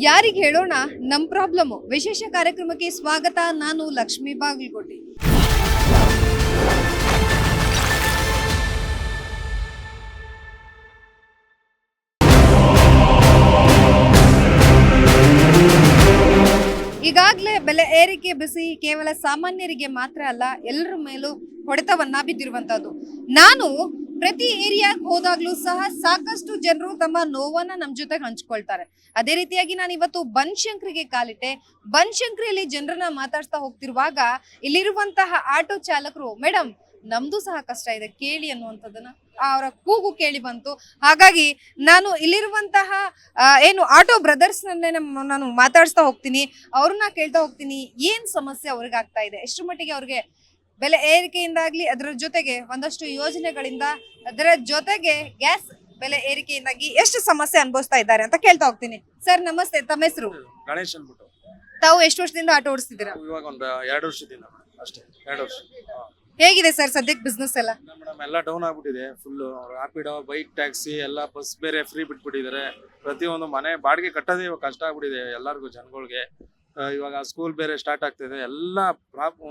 ಯಾರಿಗೆ ಹೇಳೋಣ? ನಮ್ಮ ಪ್ರಾಬ್ಲಮ್. ವಿಶೇಷ ಕಾರ್ಯಕ್ರಮಕ್ಕೆ ಸ್ವಾಗತ. ನಾನು ಲಕ್ಷ್ಮೀ ಬಾಗಲಕೋಟೆ. ಈಗಾಗಲೇ ಬೆಲೆ ಏರಿಕೆ ಬಿಸಿ ಕೇವಲ ಸಾಮಾನ್ಯರಿಗೆ ಮಾತ್ರ ಅಲ್ಲ, ಎಲ್ಲರ ಮೇಲೂ ಹೊಡೆತವನ್ನ ಬಿದ್ದಿರುವಂತದ್ದು ನಾನು ಪ್ರತಿ ಏರಿಯಾಗ್ ಹೋದಾಗ್ಲೂ ಸಹ ಸಾಕಷ್ಟು ಜನರು ತಮ್ಮ ನೋವನ್ನ ನಮ್ಮ ಜೊತೆ ಹಂಚ್ಕೊಳ್ತಾರೆ. ಅದೇ ರೀತಿಯಾಗಿ ನಾನು ಇವತ್ತು ಬನ್ಶಂಕ್ರಿಗೆ ಕಾಲಿಟ್ಟೆ. ಬನ್ಶಂಕ್ರಿಯಲ್ಲಿ ಜನರನ್ನ ಮಾತಾಡ್ತಾ ಹೋಗ್ತಿರುವಾಗ ಇಲ್ಲಿರುವಂತಹ ಆಟೋ ಚಾಲಕರು ಮೇಡಮ್ ನಮ್ದು ಸಹ ಕಷ್ಟ ಇದೆ ಕೇಳಿ ಅನ್ನುವಂಥದ್ದನ್ನ ಅವರ ಕೂಗು ಕೇಳಿ ಬಂತು. ಹಾಗಾಗಿ ನಾನು ಇಲ್ಲಿರುವಂತಹ ಏನು ಆಟೋ ಬ್ರದರ್ಸ್ ನಾನು ಮಾತಾಡಿಸ್ತಾ ಹೋಗ್ತೀನಿ. ಅವ್ರನ್ನ ಕೇಳ್ತಾ ಹೋಗ್ತೀನಿ. ಏನ್ ಸಮಸ್ಯೆ ಅವ್ರಿಗೆ ಆಗ್ತಾ ಇದೆ? ಎಷ್ಟು ಮಟ್ಟಿಗೆ ಅವ್ರಿಗೆ ಬೆಲೆ ಏರಿಕೆಯಿಂದಾಗ್ಲಿ ಅದರ ಜೊತೆಗೆ ಒಂದಷ್ಟು ಯೋಜನೆಗಳಿಂದ ಅದರ ಜೊತೆಗೆ ಗ್ಯಾಸ್ ಬೆಲೆ ಏರಿಕೆಯಿಂದಾಗಿ ಎಷ್ಟು ಸಮಸ್ಯೆ ಅನುಭವಿಸ್ತಾ ಇದ್ದಾರೆ ಅಂತ ಕೇಳ್ತಾ ಹೋಗ್ತೀನಿ. ಸರ್ ನಮಸ್ತೆ. ತಮ್ಮ ಹೆಸರು? ಗಣೇಶ್ ಅನ್ಬಿಟ್ಟು ತಾವು ಎಷ್ಟು ವರ್ಷದಿಂದ ಆಟೋ ಓಡಿಸ್ತಿದ್ದೀರಾ? ಇವಾಗ ಒಂದು ಎರಡು ವರ್ಷದಿಂದ ಅಷ್ಟೇ. ಎರಡು ವರ್ಷ. ಹೇಗಿದೆ ಸರ್ ಸದ್ಯಕ್ಕೆ ಬಿಸ್ನೆಸ್ ಎಲ್ಲ? ಮೇಡಮ್ ಎಲ್ಲ ಡೌನ್ ಆಗ್ಬಿಟ್ಟಿದೆ. ಫುಲ್ ರ್ಯಾಪಿಡೋ ಬೈಕ್ ಟ್ಯಾಕ್ಸಿ ಎಲ್ಲ ಬಸ್ ಬೇರೆ ಫ್ರೀ ಬಿಟ್ಬಿಟ್ಟಿದ್ದಾರೆ. ಪ್ರತಿಯೊಂದು ಮನೆ ಬಾಡಿಗೆ ಕಟ್ಟೋದೇ ಇವಾಗ ಕಷ್ಟ ಆಗ್ಬಿಟ್ಟಿದೆ ಎಲ್ಲರಿಗೂ ಜನಗಳಿಗೆ. ಇವಾಗ ಸ್ಕೂಲ್ ಬೇರೆ ಸ್ಟಾರ್ಟ್ ಆಗ್ತಿದೆ. ಎಲ್ಲ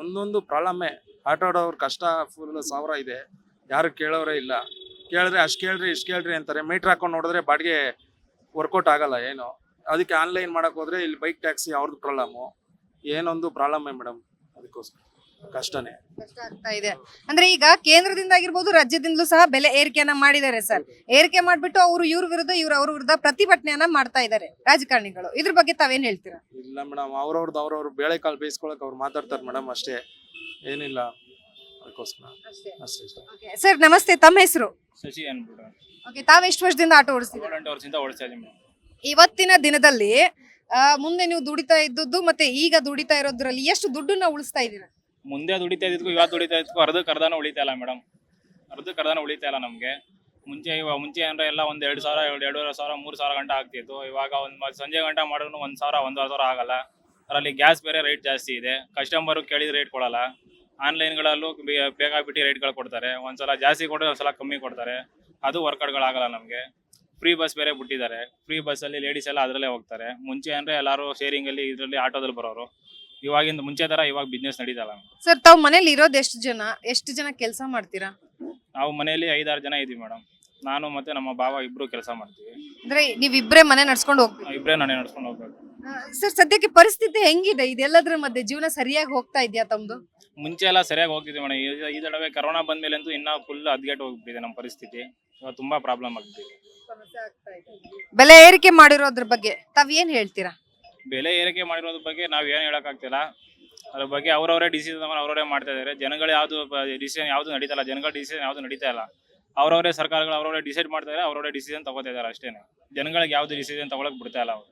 ಒಂದೊಂದು ಪ್ರಾಬ್ಲಮ್ಮೆ ಆಟ ಆಡೋವ್ರ ಕಷ್ಟ ಫುಲ್ ಸಾವಿರ ಇದೆ. ಯಾರು ಕೇಳೋರೇ ಇಲ್ಲ. ಕೇಳಿದ್ರೆ ಅಷ್ಟು ಕೇಳ್ರಿ, ಇಷ್ಟು ಕೇಳ್ರಿ ಅಂತಾರೆ. ಮೀಟ್ರ್ ಹಾಕೊಂಡು ನೋಡಿದ್ರೆ ಬಾಡಿಗೆ ವರ್ಕೌಟ್ ಆಗಲ್ಲ ಏನು. ಅದಕ್ಕೆ ಆನ್ಲೈನ್ ಮಾಡಕ್ ಹೋದ್ರೆ ಇಲ್ಲಿ ಬೈಕ್ ಟ್ಯಾಕ್ಸಿ ಅವ್ರದ್ದು ಪ್ರಾಬ್ಲಮ್ಮು ಏನೊಂದು ಪ್ರಾಬ್ಲಮ್ಮೇ ಮೇಡಮ್ ಅದಕ್ಕೋಸ್ಕರ. ಕಷ್ಟನೇ. ಕಷ್ಟ ಆಗ್ತಾ ಇದೆ. ಅಂದ್ರೆ ಈಗ ಕೇಂದ್ರದಿಂದ ಆಗಿರ್ಬೋದು ರಾಜ್ಯದಿಂದಲೂ ಸಹ ಬೆಲೆ ಏರಿಕೆಯನ್ನ ಮಾಡಿದ್ದಾರೆ ಸರ್. ಏರಿಕೆ ಮಾಡ್ಬಿಟ್ಟು ಅವರು ಇವ್ರ ವಿರುದ್ಧ ಇವ್ರ ಅವ್ರ ವಿರುದ್ಧ ಪ್ರತಿಭಟನೆಯನ್ನ ಮಾಡ್ತಾ ಇದ್ದಾರೆ ರಾಜಕಾರಣಿಗಳು. ಇದ್ರ ಬಗ್ಗೆ ತಾವೇನ್ ಹೇಳ್ತೀರಾ? ಇಲ್ಲ ಮೇಡಮ್ ಅವ್ರವ್ರದ್ದು ಅವ್ರವ್ರ ಬೇಳೆ ಕಾಲ್ ಬೇಯಿಸ್ಕೊಳಕ್ ಅವ್ರು ಮಾತಾಡ್ತಾರೆ ಮೇಡಮ್ ಅಷ್ಟೇ. ಏನಿಲ್ಲ. ಅದಕ್ಕೋಸ್ಕರ. ಅಷ್ಟೇ. ಇಷ್ಟ ಸರ್. ನಮಸ್ತೆ. ತಮ್ಮ ಹೆಸರು? ಶಶಿ ಅನ್ಬಿಟ್ಟು. ಓಕೆ ತಾವ್ ಎಷ್ಟು ವರ್ಷದಿಂದ ಆಟೋ ಓಡಿಸ್ತೀರಾ ಏಳೆಂಟು ವರ್ಷದಿಂದ ಓಡಿಸ್ತಾ ಇದ್ದೀನಿ ಮೇಡಮ್. ಇವತ್ತಿನ ದಿನದಲ್ಲಿ ಆ, ಮುಂದೆ ನೀವು ದುಡಿತಾ ಇದ್ದದ್ದು ಮತ್ತೆ ಈಗ ದುಡಿತಾ ಇರೋದ್ರಲ್ಲಿ ಎಷ್ಟು ದುಡ್ಡನ್ನ ಉಳಿಸ್ತಾ ಇದ್ದೀರಾ? ಮುಂದೆ ದುಡಿತಾ ಇದ್ದಕ್ಕೂ ಇವತ್ತು ದುಡಿತಾ ಇದ್ದಕ್ಕೂ ಅರ್ಧಕ್ಕೆ ಕರ್ದಾನ ಉಳಿತಾ ಇಲ್ಲ ಮೇಡಮ್. ಅರ್ಧಕ್ಕೆ ಕರ್ದಾನ ಉಳಿತಾ ಇಲ್ಲ ನಮಗೆ. ಮುಂಚೆ ಇವಾಗ ಮುಂಚೆ ಅಂದ್ರೆ ಎಲ್ಲ ಒಂದು ಎರಡು ಸಾವಿರ, ಎರಡು, ಎರಡೂವರೆ ಸಾವಿರ, ಮೂರು ಸಾವಿರ ಗಂಟೆ ಆಗ್ತಿತ್ತು. ಇವಾಗ ಒಂದು ಸಂಜೆ ಗಂಟೆ ಮಾಡಿದ್ರು ಒಂದು ಸಾವಿರ, ಒಂದೂವರೆ ಸಾವಿರ ಆಗಲ್ಲ. ಅದರಲ್ಲಿ ಗ್ಯಾಸ್ ಬೇರೆ ರೇಟ್ ಜಾಸ್ತಿ ಇದೆ. ಕಸ್ಟಮರು ಕೇಳಿದ ರೇಟ್ ಕೊಡಲ್ಲ. ಆನ್ಲೈನ್ಗಳಲ್ಲೂ ಬೇಕಾಗ್ಬಿಟ್ಟು ರೇಟ್ಗಳು ಕೊಡ್ತಾರೆ. ಒಂದ್ಸಲ ಜಾಸ್ತಿ ಕೊಟ್ಟರೆ ಒಂದ್ಸಲ ಕಮ್ಮಿ ಕೊಡ್ತಾರೆ. ಅದು ವರ್ಕೌಟ್ಗಳಾಗಲ್ಲ ನಮಗೆ. ಫ್ರೀ ಬಸ್ ಬೇರೆ ಬಿಟ್ಟಿದ್ದಾರೆ. ಫ್ರೀ ಬಸ್ಸಲ್ಲಿ ಲೇಡೀಸ್ ಎಲ್ಲ ಅದರಲ್ಲೇ ಹೋಗ್ತಾರೆ. ಮುಂಚೆ ಅಂದರೆ ಎಲ್ಲರೂ ಶೇರಿಂಗಲ್ಲಿ ಇದರಲ್ಲಿ ಆಟೋದಲ್ಲಿ ಬರೋರು. ಇವಾಗಿಂದ ಮುಂಚೆ ತರ ಇವಾಗ ಬಿಸ್ನೆಸ್ ನಡೀತಲ್ಲ ಸರ್ ತಾವ್ ಮನೇಲಿ ಇರೋದು ಎಷ್ಟು ಜನ ಎಷ್ಟು ಜನ ಕೆಲಸ ಮಾಡ್ತೀರಾ? ನಾವು ಮನೆಯಲ್ಲಿ ಐದಾರು ಜನ ಇದೀವಿ ಮೇಡಮ್. ನಾನು ಮತ್ತೆ ನಮ್ಮ ಬಾವ ಇಬ್ರು ಕೆಲಸ ಮಾಡ್ತೀವಿ. ಅಂದ್ರೆ ನೀವ್ ಇಬ್ರೇ ಮನೆ ನಡ್ಸ್ಕೊಂಡು ಹೋಗ್ತೀವಿ ಇಬ್ಬರೇ ನಾನೇ ನಡ್ಸ್ಕೊಂಡು ಹೋಗ್ಬೇಕು. ಸರ್ ಸದ್ಯಕ್ಕೆ ಪರಿಸ್ಥಿತಿ ಹೆಂಗಿದೆ? ಇದೆಲ್ಲದ್ರ ಮಧ್ಯೆ ಜೀವನ ಸರಿಯಾಗಿ ಹೋಗ್ತಾ ಇದೆಯಾ ತಮ್ದು? ಮುಂಚೆ ಎಲ್ಲ ಸರಿಯಾಗಿ ಹೋಗ್ತಿದ್ವಿ ಮೇಡಮ್. ಈ- ಈ ತಡವೆ ಕರೋನಾ ಬಂದ್ಮೇಲಂತೂ ಇನ್ನೂ ಫುಲ್ ಅದ್ಗೆಟ್ ಹೋಗ್ಬಿಟ್ಟಿದೆ ನಮ್ಮ ಪರಿಸ್ಥಿತಿ. ಇವಾಗ ತುಂಬಾ ಪ್ರಾಬ್ಲಮ್ ಆಗ್ತಿದೆ ಬೆಲೆ ಏರಿಕೆ ಮಾಡಿರೋದ್ರ ಬಗ್ಗೆ ತಾವ್ ಏನ್ ಹೇಳ್ತೀರಾ? ಬೆಲೆ ಏರಿಕೆ ಮಾಡಿರೋದ್ರ ಬಗ್ಗೆ ನಾವು ಏನು ಹೇಳೋಕ್ಕಾಗ್ತಿಲ್ಲ. ಅದ್ರ ಬಗ್ಗೆ ಅವ್ರವರೇ ಡಿಸಿಷನ್ ತಗೊಂಡು ಅವ್ರವರೇ ಮಾಡ್ತಾ ಇದ್ದಾರೆ ಜನಗಳು ಯಾವುದು ಡಿಸಿಷನ್ ಯಾವುದು ನಡೀತಾ ಇಲ್ಲ. ಜನಗಳ ಡಿಸಿಷನ್ ಯಾವುದು ನಡೀತಾ ಇಲ್ಲ. ಅವ್ರವರೇ ಸರ್ಕಾರಗಳು ಅವರವರೇ ಡಿಸೈಡ್ ಮಾಡ್ತಾ ಇದ್ದಾರೆ ಅವರವರೇ ಡಿಸಿಷನ್ ತಗೋತಾ ಇದ್ದಾರೆ ಅಷ್ಟೇ ಜನಗಳಿಗೆ ಯಾವುದು ಡಿಸಿಷನ್ ತಗೊಳಕ್ ಬಿಡ್ತಾ ಇಲ್ಲ ಅವರು.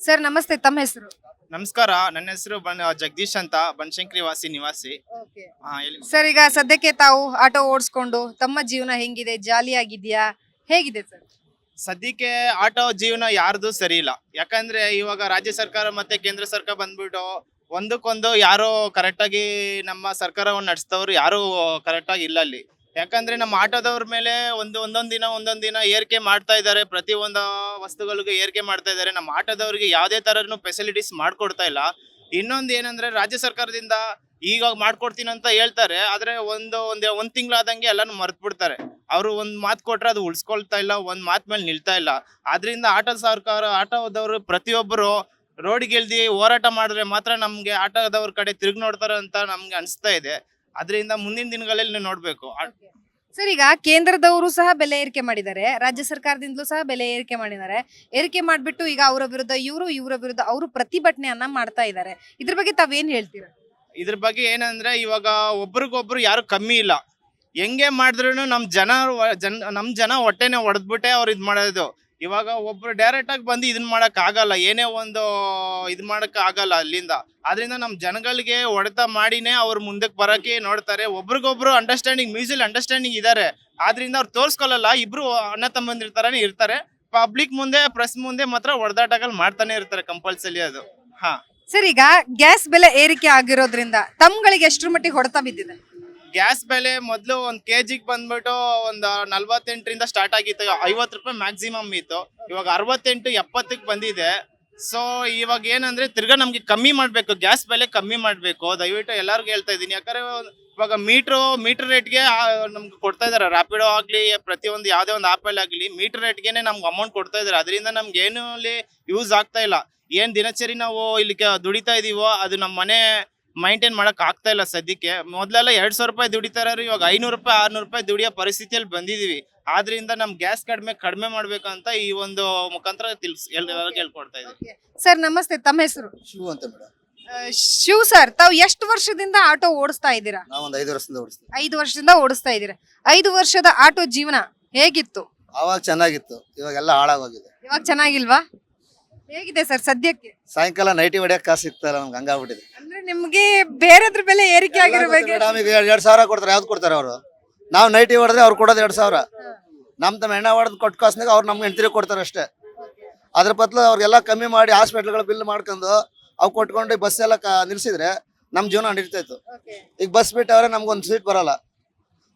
ಸರ್ ನಮಸ್ತೆ. ತಮ್ಮ ಹೆಸರು? ನಮಸ್ಕಾರ. ನನ್ನ ಹೆಸರು ಬನ್ ಜಗದೀಶ್ ಅಂತ. ಬನಶಂಕರಿ ವಾಸಿ ನಿವಾಸಿ ಹಾ ಹೇಳಿ. ಸರ್ ಈಗ ಸದ್ಯಕ್ಕೆ ತಾವು ಆಟೋ ಓಡಿಸ್ಕೊಂಡು ತಮ್ಮ ಜೀವನ ಹೆಂಗಿದೆ? ಜಾಲಿ ಆಗಿದ್ಯಾ ಹೇಗಿದೆ ಸರ್ ಸದ್ಯಕ್ಕೆ ಆಟೋ ಜೀವನ ಯಾರ್ದು ಸರಿ ಇಲ್ಲ. ಯಾಕಂದ್ರೆ ಇವಾಗ ರಾಜ್ಯ ಸರ್ಕಾರ ಮತ್ತೆ ಕೇಂದ್ರ ಸರ್ಕಾರ ಬಂದ್ಬಿಟ್ಟು ಒಂದಕ್ಕೊಂದು ಯಾರು ಕರೆಕ್ಟಾಗಿ ನಮ್ಮ ಸರ್ಕಾರವನ್ನು ನಡೆಸ್ತವ್ರು ಯಾರು ಕರೆಕ್ಟಾಗಿ ಇಲ್ಲ ಅಲ್ಲಿ. ಯಾಕಂದ್ರೆ ನಮ್ಮ ಆಟೋದವ್ರ ಮೇಲೆ ಒಂದು ಒಂದೊಂದು ದಿನ ಒಂದೊಂದು ದಿನ ಏರಿಕೆ ಮಾಡ್ತಾ ಇದ್ದಾರೆ. ಪ್ರತಿ ಒಂದು ವಸ್ತುಗಳಿಗೂ ಏರಿಕೆ ಮಾಡ್ತಾ ಇದ್ದಾರೆ. ನಮ್ಮ ಆಟೋದವ್ರಿಗೆ ಯಾವುದೇ ತರನು ಫೆಸಿಲಿಟೀಸ್ ಮಾಡ್ಕೊಡ್ತಾ ಇಲ್ಲ. ಇನ್ನೊಂದು ಏನಂದ್ರೆ ರಾಜ್ಯ ಸರ್ಕಾರದಿಂದ ಈಗ ಮಾಡ್ಕೊಡ್ತೀನಿ ಅಂತ ಹೇಳ್ತಾರೆ, ಆದ್ರೆ ಒಂದು, ಒಂದ್ ಒಂದ್ ತಿಂಗಳಾದಂಗೆ ಎಲ್ಲಾನು ಮರ್ತ್ ಬಿಡ್ತಾರೆ. ಅವರು ಒಂದ್ ಮಾತು ಕೊಟ್ರೆ ಅದು ಉಳ್ಸ್ಕೊಳ್ತಾ ಇಲ್ಲ, ಒಂದ್ ಮಾತ್ ಮೇಲೆ ನಿಲ್ತಾ ಇಲ್ಲ. ಆದ್ರಿಂದ ಆಟೋ ಸರ್ಕಾರ, ಆಟೋದವರು ಪ್ರತಿಯೊಬ್ಬರು ರೋಡ್ ಗೆಲ್ದಿ ಹೋರಾಟ ಮಾಡಿದ್ರೆ ಮಾತ್ರ ನಮ್ಗೆ ಆಟೋದವ್ರ ಕಡೆ ತಿರುಗಿ ನೋಡ್ತಾರೆ ಅಂತ ನಮ್ಗೆ ಅನಿಸ್ತಾ ಇದೆ. ಅದರಿಂದ ಮುಂದಿನ ದಿನಗಳಲ್ಲಿ ನೋಡ್ಬೇಕು. ಸರ್, ಈಗ ಕೇಂದ್ರದವರು ಸಹ ಬೆಲೆ ಏರಿಕೆ ಮಾಡಿದ್ದಾರೆ, ರಾಜ್ಯ ಸರ್ಕಾರದಿಂದಲೂ ಸಹ ಬೆಲೆ ಏರಿಕೆ ಮಾಡಿದ್ದಾರೆ. ಏರಿಕೆ ಮಾಡಿಬಿಟ್ಟು ಈಗ ಅವರ ವಿರುದ್ಧ ಇವರು, ಇವರ ವಿರುದ್ಧ ಅವರು ಪ್ರತಿಭಟನೆಯನ್ನ ಮಾಡ್ತಾ ಇದ್ದಾರೆ. ಇದ್ರ ಬಗ್ಗೆ ತಾವೇನ್ ಹೇಳ್ತೀರಾ? ಇದ್ರ ಬಗ್ಗೆ ಏನಂದ್ರೆ ಇವಾಗ ಒಬ್ರಿಗೊಬ್ರು ಯಾರು ಕಮ್ಮಿ ಇಲ್ಲ. ಹೆಂಗೆ ಮಾಡಿದ್ರು ನಮ್ ಜನ ಜನ, ನಮ್ ಜನ ಹೊಟ್ಟೆನೆ ಹೊಡೆದ್ಬಿಟ್ಟೆ ಅವ್ರು ಇದ್ ಮಾಡೋದು. ಇವಾಗ ಒಬ್ರು ಡೈರೆಕ್ಟ್ ಆಗಿ ಬಂದು ಇದನ್ ಮಾಡಕ್ ಆಗಲ್ಲ. ಏನೇ ಒಂದು ಇದ್ ಮಾಡಕ್ ಆಗಲ್ಲ ಅಲ್ಲಿಂದ. ಆದ್ರಿಂದ ನಮ್ ಜನಗಳಿಗೆ ಹೊಡೆತ ಮಾಡಿನೇ ಅವ್ರು ಮುಂದಕ್ಕೆ ಬರೋಕೆ ನೋಡ್ತಾರೆ. ಒಬ್ರಿಗೊಬ್ರು ಅಂಡರ್ಸ್ಟ್ಯಾಂಡಿಂಗ್ ಮ್ಯೂಸಿಯಲ್ ಅಂಡರ್ಸ್ಟ್ಯಾಂಡಿಂಗ್ ಇದ್ದಾರೆ ಆದ್ರಿಂದ ಅವ್ರು ತೋರ್ಸ್ಕೊಳಲ್ಲ. ಇಬ್ರು ಅಣ್ಣ ತಮ್ಮಂದಿರ್ತಾರನೇ ಇರ್ತಾರೆ. ಪಬ್ಲಿಕ್ ಮುಂದೆ ಪ್ರೆಸ್ ಮುಂದೆ ಮಾತ್ರ ಹೊಡೆದಾಟಗಳು ಮಾಡ್ತಾನೆ ಇರ್ತಾರೆ ಕಂಪಲ್ಸರಿ ಅದು. ಹಾ. ಸರ್, ಈಗ ಗ್ಯಾಸ್ ಬೆಲೆ ಏರಿಕೆ ಆಗಿರೋದ್ರಿಂದ ತಮ್ಗಳಿಗೆ ಎಷ್ಟರ ಮಟ್ಟಿಗೆ ಹೊಡೆತ ಬಿದ್ದಿದೆ? ಗ್ಯಾಸ್ ಬೆಲೆ ಮೊದಲು ಒಂದು ಕೆ ಜಿಗೆ ಬಂದ್ಬಿಟ್ಟು ಒಂದು ನಲ್ವತ್ತೆಂಟರಿಂದ ಸ್ಟಾರ್ಟ್ ಆಗಿತ್ತು. ಐವತ್ತು ರೂಪಾಯಿ ಮ್ಯಾಕ್ಸಿಮಮ್ ಇತ್ತು. ಇವಾಗ ಅರವತ್ತೆಂಟು, ಎಪ್ಪತ್ತಕ್ಕೆ ಬಂದಿದೆ. ಸೊ ಇವಾಗ ಏನಂದ್ರೆ ತಿರ್ಗಾ ನಮ್ಗೆ ಕಮ್ಮಿ ಮಾಡಬೇಕು. ಗ್ಯಾಸ್ ಬೆಲೆ ಕಮ್ಮಿ ಮಾಡಬೇಕು. ದಯವಿಟ್ಟು ಎಲ್ಲರಿಗೂ ಹೇಳ್ತಾ ಇದ್ದೀನಿ. ಯಾಕಂದ್ರೆ ಇವಾಗ ಮೀಟ್ರು, ಮೀಟರ್ ರೇಟ್ಗೆ ನಮ್ಗೆ ಕೊಡ್ತಾ ಇದಾರೆ. ರ್ಯಾಪಿಡೋ ಆಗಲಿ, ಪ್ರತಿಯೊಂದು ಯಾವುದೇ ಒಂದು ಆ್ಯಪಲ್ಲಿ ಆಗಲಿ, ಮೀಟರ್ ರೇಟ್ಗೆ ನಮ್ಗೆ ಅಮೌಂಟ್ ಕೊಡ್ತಾ ಇದ್ದಾರೆ ಅದರಿಂದ ನಮ್ಗೆ ಏನು ಅಲ್ಲಿ ಯೂಸ್ ಆಗ್ತಾ ಇಲ್ಲ. ಏನ್ ದಿನಚರಿ ನಾವು ಇಲ್ಲಿ ದುಡಿತಾ ಇದೀವೋ ಅದು ನಮ್ಮ ಮನೆ ಮೈಂಟೈನ್ ಮಾಡಕ್ ಆಗ್ತಾ ಇಲ್ಲ ಸದ್ಯಕ್ಕೆ. ಮೊದ್ಲೆಲ್ಲ ಎರಡ್ ಸಾವಿರ ರೂಪಾಯಿ ದುಡಿತಾರ ಇವಾಗ ಐನೂರು ರೂಪಾಯಿ ಆರ್ನೂರು ರೂಪಾಯಿ ದುಡಿಯೋ ಪರಿಸ್ಥಿತಿಯಲ್ಲಿ ಬಂದಿದೀವಿ. ಆದ್ರಿಂದ ನಮ್ ಗ್ಯಾಸ್ ಕಡಿಮೆ ಕಡಿಮೆ ಮಾಡ್ಬೇಕಂತ ಈ ಒಂದು ಮುಖಾಂತರ ತಿಳಿಸ್ ಹೇಳ್ಕೊಡ್ತಾ ಇದ್ದೀವಿ. ಸರ್ ನಮಸ್ತೆ. ತಮ್ಮ ಹೆಸರು? ಶಿವ ಅಂತ ಮೇಡಮ್ ಆ, ಶಿವ್ ಸರ್ ತಾವು ಎಷ್ಟು ವರ್ಷದಿಂದ ಆಟೋ ಓಡಿಸ್ತಾ ಇದ್ದೀರಾ? ಐದು ವರ್ಷದಿಂದ ಓಡಿಸ್ತೀವಿ. ಐದು ವರ್ಷದಿಂದ ಓಡಿಸ್ತಾ ಇದ್ದೀರಾ. ಐದು ವರ್ಷದ ಆಟೋ ಜೀವನ ಹೇಗಿತ್ತು? ಅವಾಗ ಚೆನ್ನಾಗಿತ್ತು. ಇವಾಗೆಲ್ಲ ಹಾಳಾಗೋಗಿದೆ. ಇವಾಗ ಚೆನ್ನಾಗಿಲ್ವಾ? ಹೇಗಿದೆ ಸರ್ ಸದ್ಯಕ್ಕೆ? ಸಾಯಂಕಾಲ ನೈಟಿ ಹೊಡಿಯಕ್ಕೆ ಕಾಸು ಸಿಗ್ತಾರೆ ನಮ್ಗೆ ಹಂಗಾಗ್ಬಿಟ್ಟಿದೆ. ಅಂದ್ರೆ ನಿಮ್ಗೆ ಬೇರೆದ್ರ ಬೆಲೆ ಏರಿಕೆ ಆಗಿರ್ಬೇಕು ಈಗ ಎರಡ್ ಸಾವಿರ ಕೊಡ್ತಾರೆ ಯಾವ್ದು ಕೊಡ್ತಾರೆ ಅವರು? ನಾವು ನೈಟಿ ಹೊಡೆದ್ರೆ ಅವ್ರು ಕೊಡೋದು ಎರಡ್ ಸಾವಿರ. ನಮ್ ತಮ್ಮ ಎಣ್ಣೆ ಹೊಡೆದು ಕೊಟ್ಟು ಕಾಸ್ನಾಗ ಅವ್ರು ನಮ್ಗೆ ಹೆಂಡ್ತಿರಿ ಕೊಡ್ತಾರೆ ಅಷ್ಟೇ. ಅದ್ರ ಬದಲು ಅವ್ರಿಗೆಲ್ಲ ಕಮ್ಮಿ ಮಾಡಿ ಹಾಸ್ಪಿಟ್ಲ್ಗಳ ಬಿಲ್ ಮಾಡ್ಕೊಂಡು ಅವು ಕೊಟ್ಕೊಂಡು ಬಸ್ ಎಲ್ಲ ಕ ನಿಲ್ಸಿದ್ರೆ ನಮ್ ಜೀವನ ನಡೀತಾಯಿತ್ತು ಈಗ ಬಸ್ ಬಿಟ್ಟವ್ರೆ ನಮ್ಗೊಂದು ಸೀಟ್ ಬರಲ್ಲ.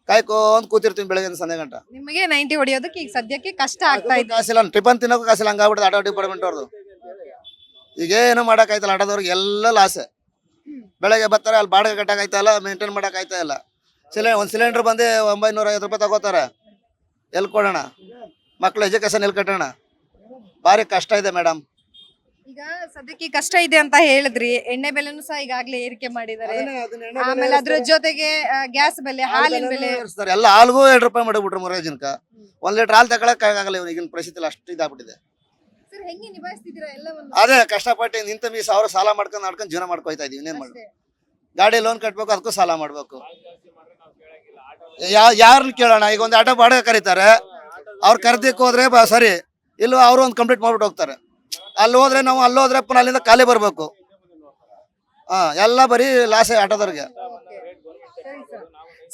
ಕಾಯ್ಕೊಂಡ್ ಕೂತಿರ್ತೀನಿ ಬೆಳಗ್ಗೆ ಸಂಜೆ ಗಂಟೆ. ನಿಮಗೆ ನೈಂಟಿ ಹೊಡಿಯೋದಕ್ಕೆ ಈಗ ಸದ್ಯಕ್ಕೆ ಕಷ್ಟ ಆಗ್ತಾ ಇದೆ. ಕಾಸಿಲ್ಲ ಟಿಫನ್ ತಿನ್ನೋಕೆ ಕಾಸಿಲ್ಲ ಹಂಗಾಗ್ಬಿಡುತ್ತೆ ಆಟೋ ಡಿಪಾರ್ಟ್ಮೆಂಟ್ ಅವ್ರದ್ದು ಈಗ ಏನು ಮಾಡಕ್ಕಾಯ್ತಲ್ಲ ಆಟೋದವ್ರಿಗೆ ಎಲ್ಲ ಲಾಸೆ ಬೆಳಗ್ಗೆ ಬರ್ತಾರೆ ಅಲ್ಲಿ ಬಾಡಿಗೆ ಕಟ್ಟಕ್ಕಾಯ್ತಲ್ಲ ಮೇಂಟೈನ್ ಮಾಡೋಕ್ಕಾಯ್ತಾ ಇಲ್ಲ ಸಿಲಿಂಡರ್ ಒಂದು ಸಿಲಿಂಡರ್ ಬಂದು ಒಂಬೈನೂರ ಐವತ್ತು ರೂಪಾಯಿ ತಗೋತಾರೆ. ಎಲ್ಲಿ ಕೊಡೋಣ? ಮಕ್ಳು ಎಜುಕೇಶನ್ ಎಲ್ಲಿ ಕಟ್ಟೋಣ? ಭಾರಿ ಕಷ್ಟ ಇದೆ ಮೇಡಮ್ ಈಗ ಸದ್ಯಕ್ಕೆ ಕಷ್ಟ ಇದೆ ಅಂತ ಹೇಳಿದ್ರಿ. ಎಣ್ಣೆ ಬೆಲೆನೂ ಸಹ ಈಗಾಗಲೇ ಏರಿಕೆ ಮಾಡಿದ್ದಾರೆ. ಆಮೇಲೆ ಅದ್ರ ಜೊತೆಗೆ ಗ್ಯಾಸ್ ಬೆಲೆ ಹಾಲಿನ ಬೆಲೆ. ಎಲ್ಲ ಹಾಲ್ಗೂ ಎರಡು ರೂಪಾಯಿ ಮಾಡಿಬಿಟ್ರು ಮೂರೇ ಜನಕ್ಕೆ ಒಂದ್ ಲೀಟರ್ ಹಾಲು ತಗೊಳಕ್ ಆಗಲ್ಲ ಇವ್ರು ಈಗಿನ ಪರಿಸ್ಥಿತಿ ಅಷ್ಟು ಇದಾಗ್ಬಿಟ್ಟಿದೆ. ಸರ್ ಹೆಂಗೆ ನಿಭಾಯಿಸ್ತಿದ್ದೀರಾ ಎಲ್ಲವನ್ನು? ಅದೇ ಕಷ್ಟಪಟ್ಟು ನಿಂತ ಮೀ ಸಾವಿರ ಸಾಲ ಮಾಡ್ಕೊಂಡು ಮಾಡ್ಕೊಂಡು ಜೀವನ ಮಾಡ್ಕೊಯ್ತಾ ಇದೀವಿ ಇನ್ನೇನ್ ಮಾಡ್ಬೇಕು. ಗಾಡಿ ಲೋನ್ ಕಟ್ಬೇಕು ಅದಕ್ಕೂ ಸಾಲ ಮಾಡ್ಬೇಕು. ಯಾ ಯಾರನ್ನ ಕೇಳೋಣ? ಈಗ ಒಂದು ಆಟೋ ಬಾಡಿಗೆ ಕರೀತಾರೆ. ಅವ್ರು ಕರೆದಿಕ್ಕೆ ಹೋದ್ರೆ ಬ ಸರಿ. ಇಲ್ಲ ಅವರು ಒಂದು ಕಂಪ್ಲೀಟ್ ಮಾಡ್ಬಿಟ್ಟು ಹೋಗ್ತಾರೆ. ಅಲ್ಲಿ ಹೋದ್ರೆ ನಾವು ಅಲ್ಲಿ ಹೋದ್ರೆ ಪುನಃ ಅಲ್ಲಿಂದ ಖಾಲಿ ಬರ್ಬೇಕು. ಹಾ ಎಲ್ಲ ಬರೀ ಲಾಸೆ ಆಟೋದವ್ರಿಗೆ.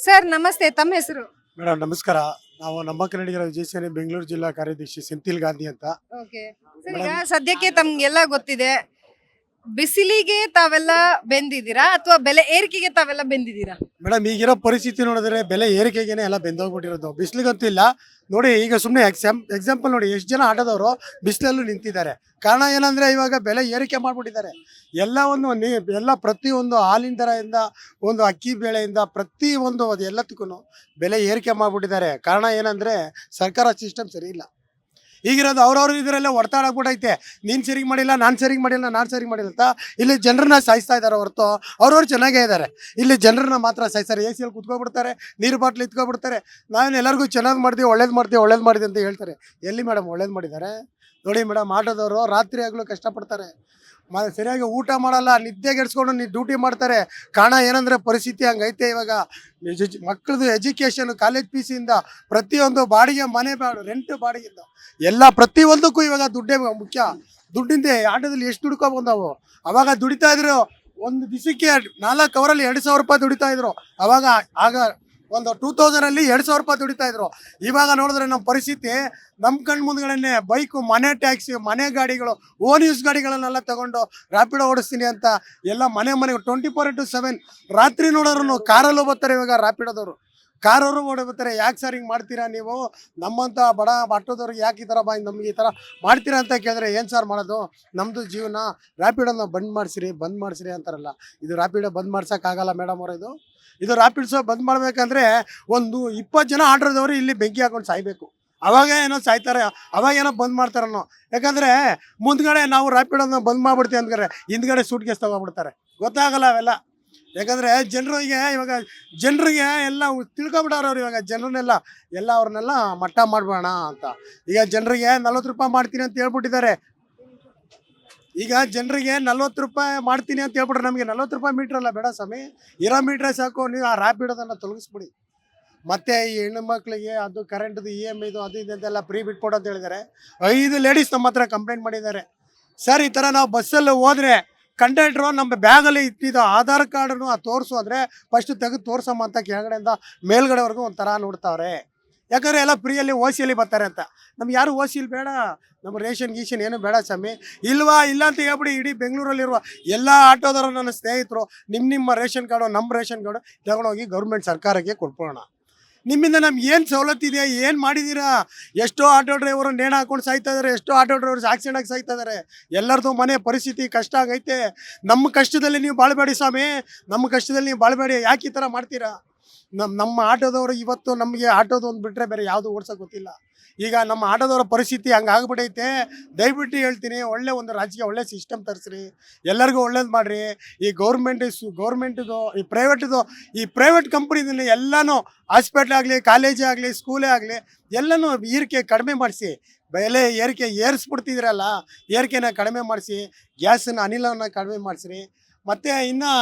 ಸರ್ ನಮಸ್ತೆ. ತಮ್ಮ ಹೆಸರು? ಮೇಡಮ್ ನಮಸ್ಕಾರ. ನಾವು ನಮ್ಮ ಕನ್ನಡಿಗರ ವಿಜಯ ಸೇನೆ ಬೆಂಗಳೂರು ಜಿಲ್ಲಾ ಕಾರ್ಯದರ್ಶಿ ಸೆಂಥಿಲ್ ಗಾಂಧಿ ಅಂತ. ಓಕೆ ಸರ್ ಈಗ ಸದ್ಯಕ್ಕೆ ತಮ್ಗೆಲ್ಲ ಗೊತ್ತಿದೆ ಬಿಸಿಲಿಗೆ ತಾವೆಲ್ಲ ಬೆಂದಿದ್ದೀರಾ ಅಥವಾ ಬೆಲೆ ಏರಿಕೆಗೆ ತಾವೆಲ್ಲ ಬೆಂದಿದ್ದೀರಾ? ಮೇಡಮ್, ಈಗಿರೋ ಪರಿಸ್ಥಿತಿ ನೋಡಿದ್ರೆ ಬೆಲೆ ಏರಿಕೆಗೇನೆ ಎಲ್ಲ ಬೆಂದೋಗ್ಬಿಟ್ಟಿರೋದು. ಬಿಸಿಲಿಗಂತೂ ಇಲ್ಲ. ನೋಡಿ, ಈಗ ಸುಮ್ಮನೆ ಎಕ್ಸಾಮ್ ಎಕ್ಸಾಂಪಲ್ ನೋಡಿ, ಎಷ್ಟು ಜನ ಆಟೋದವರು ಬಿಸಿಲಲ್ಲೂ ನಿಂತಿದ್ದಾರೆ. ಕಾರಣ ಏನಂದ್ರೆ ಇವಾಗ ಬೆಲೆ ಏರಿಕೆ ಮಾಡ್ಬಿಟ್ಟಿದ್ದಾರೆ. ಎಲ್ಲ ಒಂದು ನೀ ಎಲ್ಲ ಪ್ರತಿಯೊಂದು ಹಾಲಿನ ದರದಿಂದ, ಒಂದು ಅಕ್ಕಿ ಬೆಳೆಯಿಂದ, ಪ್ರತಿ ಒಂದು ಅದು ಎಲ್ಲದಕ್ಕೂ ಬೆಲೆ ಏರಿಕೆ ಮಾಡ್ಬಿಟ್ಟಿದ್ದಾರೆ. ಕಾರಣ ಏನಂದ್ರೆ ಸರ್ಕಾರ ಸಿಸ್ಟಮ್ ಸರಿ ಈಗಿರೋದು ಅವ್ರವ್ರ ಇದರಲ್ಲೇ ಹೊಡ್ತಾಡಾಗ್ಬಿಟ್ಟೈತೆ ನೀನು ಸರಿಗೆ ಮಾಡಿಲ್ಲ, ನಾನು ಸರಿಗೆ ಮಾಡಿಲ್ಲ, ನಾನು ಸರಿಗೆ ಮಾಡಿಲ್ಲ ಅಂತ ಇಲ್ಲಿ ಜನರನ್ನ ಸಾಯಿಸ್ತಾ ಇದ್ದಾರೆ ಹೊರತು ಅವ್ರವ್ರು ಚೆನ್ನಾಗೇ ಇದ್ದಾರೆ. ಇಲ್ಲಿ ಜನರನ್ನ ಮಾತ್ರ ಸಾಯಿಸ್ತಾರೆ. ಎ ಸಿಯಲ್ಲಿ ಕುತ್ಕೊಬಿಡ್ತಾರೆ, ನೀರು ಬಾಟ್ಲು ಇತ್ಕೊಬಿಡ್ತಾರೆ. ನಾನು ಎಲ್ಲರಿಗೂ ಚೆನ್ನಾಗಿ ಮಾಡ್ತೀವಿ ಒಳ್ಳೇದು ಮಾಡ್ತೀವಿ ಒಳ್ಳೇದು ಮಾಡಿದೆ ಅಂತ ಹೇಳ್ತಾರೆ. ಎಲ್ಲಿ ಮೇಡಮ್ ಒಳ್ಳೇದು ಮಾಡಿದ್ದಾರೆ? ನೋಡಿ ಮೇಡಮ್, ಆಟೋದವರು ರಾತ್ರಿ ಆಗಲೂ ಕಷ್ಟಪಡ್ತಾರೆ. ಸರಿಯಾಗಿ ಊಟ ಮಾಡಲ್ಲ, ನಿದ್ದೆಗೆಡ್ಸ್ಕೊಂಡು ನೀ ಡ್ಯೂಟಿ ಮಾಡ್ತಾರೆ. ಕಾರಣ ಏನಂದ್ರೆ ಪರಿಸ್ಥಿತಿ ಹಂಗೈತೆ ಇವಾಗ. ಮಕ್ಕಳದು ಎಜುಕೇಷನ್ ಕಾಲೇಜ್ ಫೀಸಿಂದ ಪ್ರತಿಯೊಂದು ಬಾಡಿಗೆ ಮನೆ ರೆಂಟ್ ಬಾಡಿಗೆಯಿಂದ ಎಲ್ಲ ಪ್ರತಿಯೊಂದಕ್ಕೂ ಇವಾಗ ದುಡ್ಡೇ ಮುಖ್ಯ. ದುಡ್ಡಿಂದ ಆಟೋದಲ್ಲಿ ಎಷ್ಟು ದುಡ್ಕೊಬೋದು ನಾವು ಅವಾಗ ದುಡಿತಾ ಇದ್ರು, ಒಂದು ದಿವಸಕ್ಕೆ ನಾಲ್ಕು ಅವರಲ್ಲಿ ಎರಡು ಸಾವಿರ ರೂಪಾಯಿ ದುಡಿತಾ ಇದ್ರು. ಅವಾಗ ಆಗ ಒಂದು ಟೂ ತೌಸಂಡಲ್ಲಿ ಎರಡು ಸಾವಿರ ರೂಪಾಯಿ ದುಡಿತಾ ಇದ್ರು. ಇವಾಗ ನೋಡಿದ್ರೆ ನಮ್ಮ ಪರಿಸ್ಥಿತಿ ನಮ್ಮ ಕಣ್ಣು ಮುಂದ್ಗಡೆನೆ ಬೈಕು, ಮನೆ ಟ್ಯಾಕ್ಸಿ, ಮನೆ ಗಾಡಿಗಳು, ಓನ್ ಯೂಸ್ ಗಾಡಿಗಳನ್ನೆಲ್ಲ ತಗೊಂಡು ರ್ಯಾಪಿಡ್ ಓಡಿಸ್ತೀನಿ ಅಂತ ಎಲ್ಲ ಮನೆ ಮನೆಗೆ ಟ್ವೆಂಟಿ ಫೋರ್ ಇಂಟು ಸೆವೆನ್ ರಾತ್ರಿ ನೋಡೋರು ಕಾರಲ್ಲೂ ಬರ್ತಾರೆ ಇವಾಗ ರ್ಯಾಪಿಡೋದವರು ಕಾರವರು ಓಡಿಬಿಡ್ತಾರೆ ಯಾಕೆ ಸರ್ ಹಿಂಗೆ ಮಾಡ್ತೀರಾ ನೀವು? ನಮ್ಮಂಥ ಬಡ ಆಟೋದವ್ರಿಗೆ ಯಾಕೆ ಈ ಥರ ಬಾ, ನಮ್ಗೆ ಈ ಥರ ಮಾಡ್ತೀರಾ ಅಂತ ಕೇಳಿದ್ರೆ ಏನು ಸರ್ ಮಾಡೋದು? ನಮ್ಮದು ಜೀವನ ರ್ಯಾಪಿಡನ್ನು ಬಂದ್ ಮಾಡಿಸಿರಿ ಬಂದ್ ಮಾಡಿಸಿರಿ ಅಂತಾರಲ್ಲ. ಇದು ರ್ಯಾಪಿಡ್ ಬಂದ್ ಮಾಡ್ಸೋಕ್ಕಾಗಲ್ಲ ಮೇಡಮ್ ಅವರು ಇದು. ಇದು ರ್ಯಾಪಿಡ್ಸೋ ಬಂದ್ ಮಾಡಬೇಕಂದ್ರೆ ಒಂದು ಇಪ್ಪತ್ತು ಜನ ಆಟೋದವರು ಇಲ್ಲಿ ಬೆಂಕಿ ಹಾಕೊಂಡು ಸಾಯ್ಬೇಕು. ಅವಾಗ ಏನೋ ಸಾಯ್ತಾರೆ, ಅವಾಗ ಏನೋ ಬಂದ್ ಮಾಡ್ತಾರನೋ ಯಾಕಂದರೆ ಮುಂದ್ಗಡೆ ನಾವು ರ್ಯಾಪಿಡನ್ನು ಬಂದ್ ಮಾಡಿಬಿಡ್ತೀವಿ ಅಂದ್ಕರೆ ಹಿಂದ್ಗಡೆ ಸೂಟ್ ಕೇಸ್ ತಗೊಬಿಡ್ತಾರೆ ಗೊತ್ತಾಗಲ್ಲ ಅವೆಲ್ಲ. ಯಾಕಂದ್ರೆ ಜನರಿಗೆ ಇವಾಗ ಜನರಿಗೆ ಎಲ್ಲ ತಿಳ್ಕೊಬಿಟ್ಟಾರ ಅವ್ರು ಇವಾಗ ಜನರನ್ನೆಲ್ಲ, ಎಲ್ಲ ಅವ್ರನ್ನೆಲ್ಲ ಮಟ್ಟ ಮಾಡ್ಬೋಣ ಅಂತ. ಈಗ ಜನರಿಗೆ ನಲ್ವತ್ತು ರೂಪಾಯಿ ಮಾಡ್ತೀನಿ ಅಂತ ಹೇಳ್ಬಿಟ್ಟಿದ್ದಾರೆ. ಈಗ ಜನರಿಗೆ ನಲ್ವತ್ತು ರೂಪಾಯಿ ಮಾಡ್ತೀನಿ ಅಂತ ಹೇಳ್ಬಿಟ್ರೆ ನಮಗೆ ನಲ್ವತ್ತು ರೂಪಾಯಿ ಮೀಟ್ರ್ ಅಲ್ಲ ಬೇಡ ಸ್ವಾಮಿ. ಇರೋ ಮೀಟ್ರೇ ಸಾಕು, ನೀವು ಆ ರ್ಯಾಪಿಡೋದನ್ನು ತೊಲಗಿಸ್ಬಿಡಿ. ಮತ್ತೆ ಈ ಹೆಣ್ಣು ಮಕ್ಕಳಿಗೆ ಅದು ಕರೆಂಟ್ದು ಇ ಎಂ ಇದು ಅದು ಇದೆಲ್ಲ ಫ್ರೀ ಬಿಟ್ಕೊಡು ಅಂತ ಹೇಳಿದ್ದಾರೆ. ಐದು ಲೇಡೀಸ್ ನಮ್ಮ ಹತ್ರ ಕಂಪ್ಲೇಂಟ್ ಮಾಡಿದ್ದಾರೆ. ಸರ್, ಈ ಥರ ನಾವು ಬಸ್ಸಲ್ಲಿ ಹೋದ್ರೆ ಕಂಡಕ್ಟ್ರು ನಮ್ಮ ಬ್ಯಾಗಲ್ಲಿ ಇಟ್ಟಿದ್ದ ಆಧಾರ್ ಕಾರ್ಡನ್ನು ತೋರಿಸು ಅಂದರೆ ಫಸ್ಟ್ ತೆಗೆದು ತೋರ್ಸಮ್ಮ ಅಂತ ಕೆಳಗಡೆಯಿಂದ ಮೇಲ್ಗಡೆವರೆಗೂ ಒಂಥರ ನೋಡ್ತಾವ್ರೆ. ಯಾಕಂದರೆ ಎಲ್ಲ ಫ್ರೀಯಲ್ಲಿ ಓಸಿಯಲ್ಲಿ ಬರ್ತಾರೆ ಅಂತ. ನಮ್ಗೆ ಯಾರು ಓಸಿಲಿ ಬೇಡ. ನಮ್ಮ ರೇಷನ್ ಗೀಷನ್ ಏನು ಬೇಡ ಸ್ವಾಮಿ. ಇಲ್ವಾ? ಇಲ್ಲ ಅಂತ ಹೇಳ್ಬಿಡಿ ಇಡೀ ಬೆಂಗಳೂರಲ್ಲಿರುವ ಎಲ್ಲ ಆಟೋದವರು ನನ್ನ ಸ್ನೇಹಿತರು ನಿಮ್ಮ ನಿಮ್ಮ ರೇಷನ್ ಕಾರ್ಡು ನಮ್ಮ ರೇಷನ್ ಕಾರ್ಡು ತಗೊಂಡೋಗಿ ಗೌರ್ಮೆಂಟ್ ಸರ್ಕಾರಕ್ಕೆ ಕೊಟ್ಬಿಡೋಣ. ನಿಮ್ಮಿಂದ ನಮ್ಗೆ ಏನು ಸವಲತ್ತಿದೆ ಏನು ಮಾಡಿದ್ದೀರಾ ಎಷ್ಟೋ ಆಟೋ ಡ್ರೈವರು ನೇಣ ಹಾಕೊಂಡು ಸಾಯ್ತಾ ಇದ್ದಾರೆ ಎಷ್ಟೋ ಆಟೋ ಡ್ರೈವರ್ಸ್ ಆಕ್ಸಿಡೆಂಟ್ ಆಗಿ ಸಾಯ್ತಾ ಇದ್ದಾರೆ ಎಲ್ಲರದು ಮನೆ ಪರಿಸ್ಥಿತಿ ಕಷ್ಟ ಆಗೈತೆ. ನಮ್ಮ ಕಷ್ಟದಲ್ಲಿ ನೀವು ಬಾಳಬೇಡಿ ಸ್ವಾಮಿ ನಮ್ಮ ಕಷ್ಟದಲ್ಲಿ ನೀವು ಬಾಳಬೇಡಿ. ಯಾಕೆ ಈ ಥರ ಮಾಡ್ತೀರಾ? ನಮ್ಮ ನಮ್ಮ ಆಟೋದವರು ಇವತ್ತು ನಮಗೆ ಆಟೋದು ಒಂದು ಬಿಟ್ಟರೆ ಬೇರೆ ಯಾವುದು ಓಡಿಸೋಕೆ ಗೊತ್ತಿಲ್ಲ. ಈಗ ನಮ್ಮ ಆಟೋದವರ ಪರಿಸ್ಥಿತಿ ಹಂಗೆ ಆಗ್ಬಿಟ್ಟೈತೆ ದಯವಿಟ್ಟು ಹೇಳ್ತೀನಿ, ಒಳ್ಳೆ ಒಂದು ರಾಜಕೀಯ, ಒಳ್ಳೆ ಸಿಸ್ಟಮ್ ತರಿಸ್ರಿ. ಎಲ್ಲರಿಗೂ ಒಳ್ಳೇದು ಮಾಡಿರಿ. ಈ ಗೌರ್ಮೆಂಟ್ ಗೌರ್ಮೆಂಟ್ದು ಈ ಪ್ರೈವೇಟ್ದು ಈ ಪ್ರೈವೇಟ್ ಕಂಪ್ನಿದಲ್ಲಿ ಎಲ್ಲನೂ ಹಾಸ್ಪಿಟ್ಲ್ ಆಗಲಿ ಕಾಲೇಜೇ ಆಗಲಿ ಸ್ಕೂಲೇ ಆಗಲಿ, ಎಲ್ಲನೂ ಏರಿಕೆ ಕಡಿಮೆ ಮಾಡಿಸಿ. ಬೆಲೆ ಏರಿಕೆ ಏರಿಸ್ಬಿಡ್ತಿದ್ರಲ್ಲ, ಏರಿಕೆನ ಕಡಿಮೆ ಮಾಡಿಸಿ ಗ್ಯಾಸನ್ನ ಅನಿಲನ ಕಡಿಮೆ ಮಾಡಿಸ್ರಿ. ಮತ್ತು ಇನ್ನು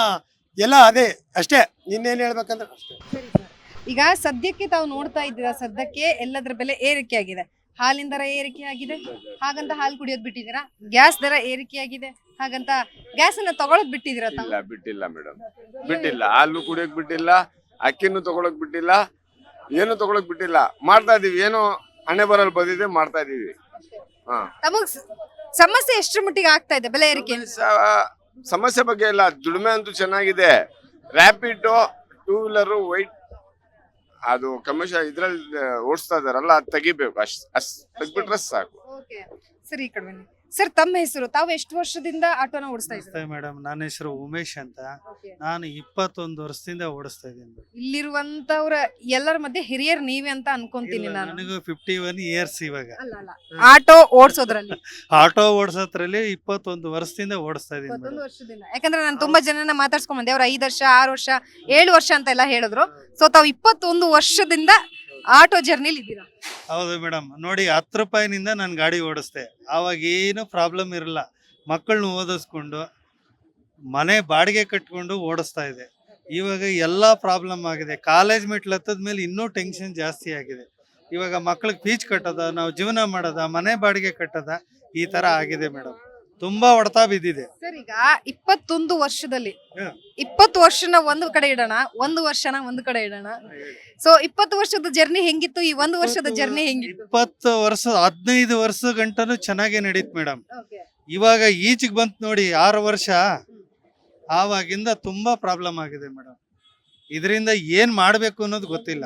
ಎಲ್ಲ ಅದೇ, ಅಷ್ಟೇ. ಇನ್ನೇನು ಹೇಳ್ಬೇಕಂದ್ರೆ ಅಷ್ಟೇ. ಈಗ ಸದ್ಯಕ್ಕೆ ತಾವು ನೋಡ್ತಾ ಇದ್ದೀರಾ ಸದ್ಯಕ್ಕೆ ಎಲ್ಲದರ ಬೆಲೆ ಏರಿಕೆ ಆಗಿದೆ ಹಾಲಿನ ದರ ಏರಿಕೆ ಆಗಿದೆ ಹಾಗಂತ ಹಾಲು ಕುಡಿಯೋದ್ ಬಿಟ್ಟಿದ್ದೀರಾ? ಗ್ಯಾಸ್ ದರ ಏರಿಕೆ ಆಗಿದೆ ಹಾಗಂತ ಗ್ಯಾಸ್ ಅನ್ನ ತಗೊಳಕ್ ಬಿಟ್ಟಿದ್ದೀರಾ ತಾವು? ಇಲ್ಲ ಬಿಟ್ಟಿಲ್ಲ ಮೇಡಮ್. ಬಿಟ್ಟಿಲ್ಲ. ಹಾಲು ಕುಡಿಯೋಕ್ ಬಿಟ್ಟಿಲ್ಲ ಅಕ್ಕಿನೂ ತಗೊಳಕ್ ಬಿಟ್ಟಿಲ್ಲ ಏನು ತಗೊಳಕ್ ಬಿಟ್ಟಿಲ್ಲ. ಮಾಡ್ತಾ ಇದೀವಿ. ಏನೋ ಹಣೆ ಬರಲ್ ಬಂದಿದೆ ಮಾಡ್ತಾ ಇದೀವಿ. ಹಾ. ತಮಗ್ ಸ- ಸಮಸ್ಯೆ ಎಷ್ಟರ ಮಟ್ಟಿಗೆ ಆಗ್ತಾ ಇದೆ ಬೆಲೆ ಏರಿಕೆ? ಸ- ಸಮಸ್ಯೆ ಬಗ್ಗೆ ಇಲ್ಲ. ದುಡಿಮೆ ಅಂತೂ ಚೆನ್ನಾಗಿದೆ. ರ್ಯಾಪಿಡ್ ಟೂ ವೀಲರ್ ವೈಟ್ ಅದು ಕಮಿಷನ್ ಇದ್ರಲ್ಲಿ ಓಡಿಸ್ತಾ ಇದಾರಲ್ಲ ಅದು ತೆಗಿಬೇಕು ಅಷ್ಟು ಅಷ್ಟು ತೆಗ್ಬಿಟ್ರೆ ಸಾಕು. ಸರಿ ಈ ಸರ್ ತಮ್ಮ ಹೆಸರು? ತಾವು ಎಷ್ಟು ವರ್ಷದಿಂದ ಆಟೋನ ಓಡಿಸ್ತಾ ಇದ್ದೀರಾ? ಮೇಡಮ್ ನನ್ನ ಹೆಸರು ಉಮೇಶ್ ಅಂತ. ನಾನು ಇಪ್ಪತ್ತೊಂದು ವರ್ಷದಿಂದ ಓಡಿಸ್ತಾ ಇದ್ದೀನಿ ಇಲ್ಲಿರುವಂತವ್ರ ಎಲ್ಲರ ಮಧ್ಯೆ ಹಿರಿಯರ್ ನೀವೇ ಅಂತ ಅನ್ಕೊಂತೀನಿ ನಾನು. ನನಗೂ ಫಿಫ್ಟಿ ಒನ್ ಇಯರ್ಸ್ ಇವಾಗ. ಅಲ್ಲ ಅಲ್ಲ. ಆಟೋ ಓಡಿಸೋದ್ರಲ್ಲಿ? ಆಟೋ ಓಡಿಸೋದ್ರಲ್ಲಿ ಇಪ್ಪತ್ತೊಂದು ವರ್ಷದಿಂದ ಓಡಿಸ್ತಾ ಇದ್ದೀನಿ ವರ್ಷದಿಂದ. ಯಾಕಂದ್ರೆ ನಾನು ತುಂಬಾ ಜನನ ಮಾತಾಡ್ಸ್ಕೊಂಡ್ ಬಂದೆ. ಅವ್ರ ಐದು ವರ್ಷ ಆರು ವರ್ಷ ಏಳು ವರ್ಷ ಅಂತ ಎಲ್ಲ ಹೇಳಿದ್ರು. ಸೊ ತಾವು ಇಪ್ಪತ್ತೊಂದು ವರ್ಷದಿಂದ ಆಟೋ ಜರ್ನಿಲಿ ಇದ್ದೀರಾ? ಹೌದು ಮೇಡಮ್. ನೋಡಿ, ಹತ್ತು ರೂಪಾಯಿನಿಂದ ನಾನು ಗಾಡಿ ಓಡಿಸ್ದೆ. ಆವಾಗ ಏನು ಪ್ರಾಬ್ಲಮ್ ಇರಲ್ಲ ಮಕ್ಕಳನ್ನ ಓದಿಸ್ಕೊಂಡು, ಮನೆ ಬಾಡಿಗೆ ಕಟ್ಕೊಂಡು ಓಡಿಸ್ತಾ ಇದೆ ಇವಾಗ ಎಲ್ಲ ಪ್ರಾಬ್ಲಮ್ ಆಗಿದೆ. ಕಾಲೇಜ್ ಮೆಟ್ಲು ಹತ್ತದ ಮೇಲೆ ಇನ್ನೂ ಟೆನ್ಷನ್ ಜಾಸ್ತಿ ಆಗಿದೆ. ಇವಾಗ ಮಕ್ಳಿಗೆ ಫೀಸ್ ಕಟ್ಟೋದ, ನಾವು ಜೀವನ ಮಾಡೋದ, ಮನೆ ಬಾಡಿಗೆ ಕಟ್ಟೋದ ಈ ತರ ಆಗಿದೆ ಮೇಡಮ್. ತುಂಬಾ ಹೊಡೆತ ಬಿದ್ದಿದೆ. ಸರ್ ಈಗ ಇಪ್ಪತ್ತೊಂದು ವರ್ಷದಲ್ಲಿ. ಇಪ್ಪತ್ತು ವರ್ಷನ ಒಂದು ಕಡೆ ಇಡೋಣ ಒಂದು ವರ್ಷನ ಒಂದು ಕಡೆ ಇಡೋಣ. ಸೊ ಇಪ್ಪತ್ತು ವರ್ಷದ ಜರ್ನಿ ಹೆಂಗಿತ್ತು? ಈ ಒಂದು ವರ್ಷದ ಜರ್ನಿ ಹೆಂಗಿತ್ತು? ಇಪ್ಪತ್ತು ವರ್ಷ ಹದಿನೈದು ವರ್ಷ ಗಂಟನು ಚೆನ್ನಾಗೇ ನಡೀತ್ ಮೇಡಮ್. ಇವಾಗ ಈಚಿಗೆ ಬಂತು ನೋಡಿ ಆರು ವರ್ಷ ಆವಾಗಿಂದ ತುಂಬಾ ಪ್ರಾಬ್ಲಮ್ ಆಗಿದೆ ಮೇಡಮ್. ಇದರಿಂದ ಏನ್ ಮಾಡ್ಬೇಕು ಅನ್ನೋದು ಗೊತ್ತಿಲ್ಲ.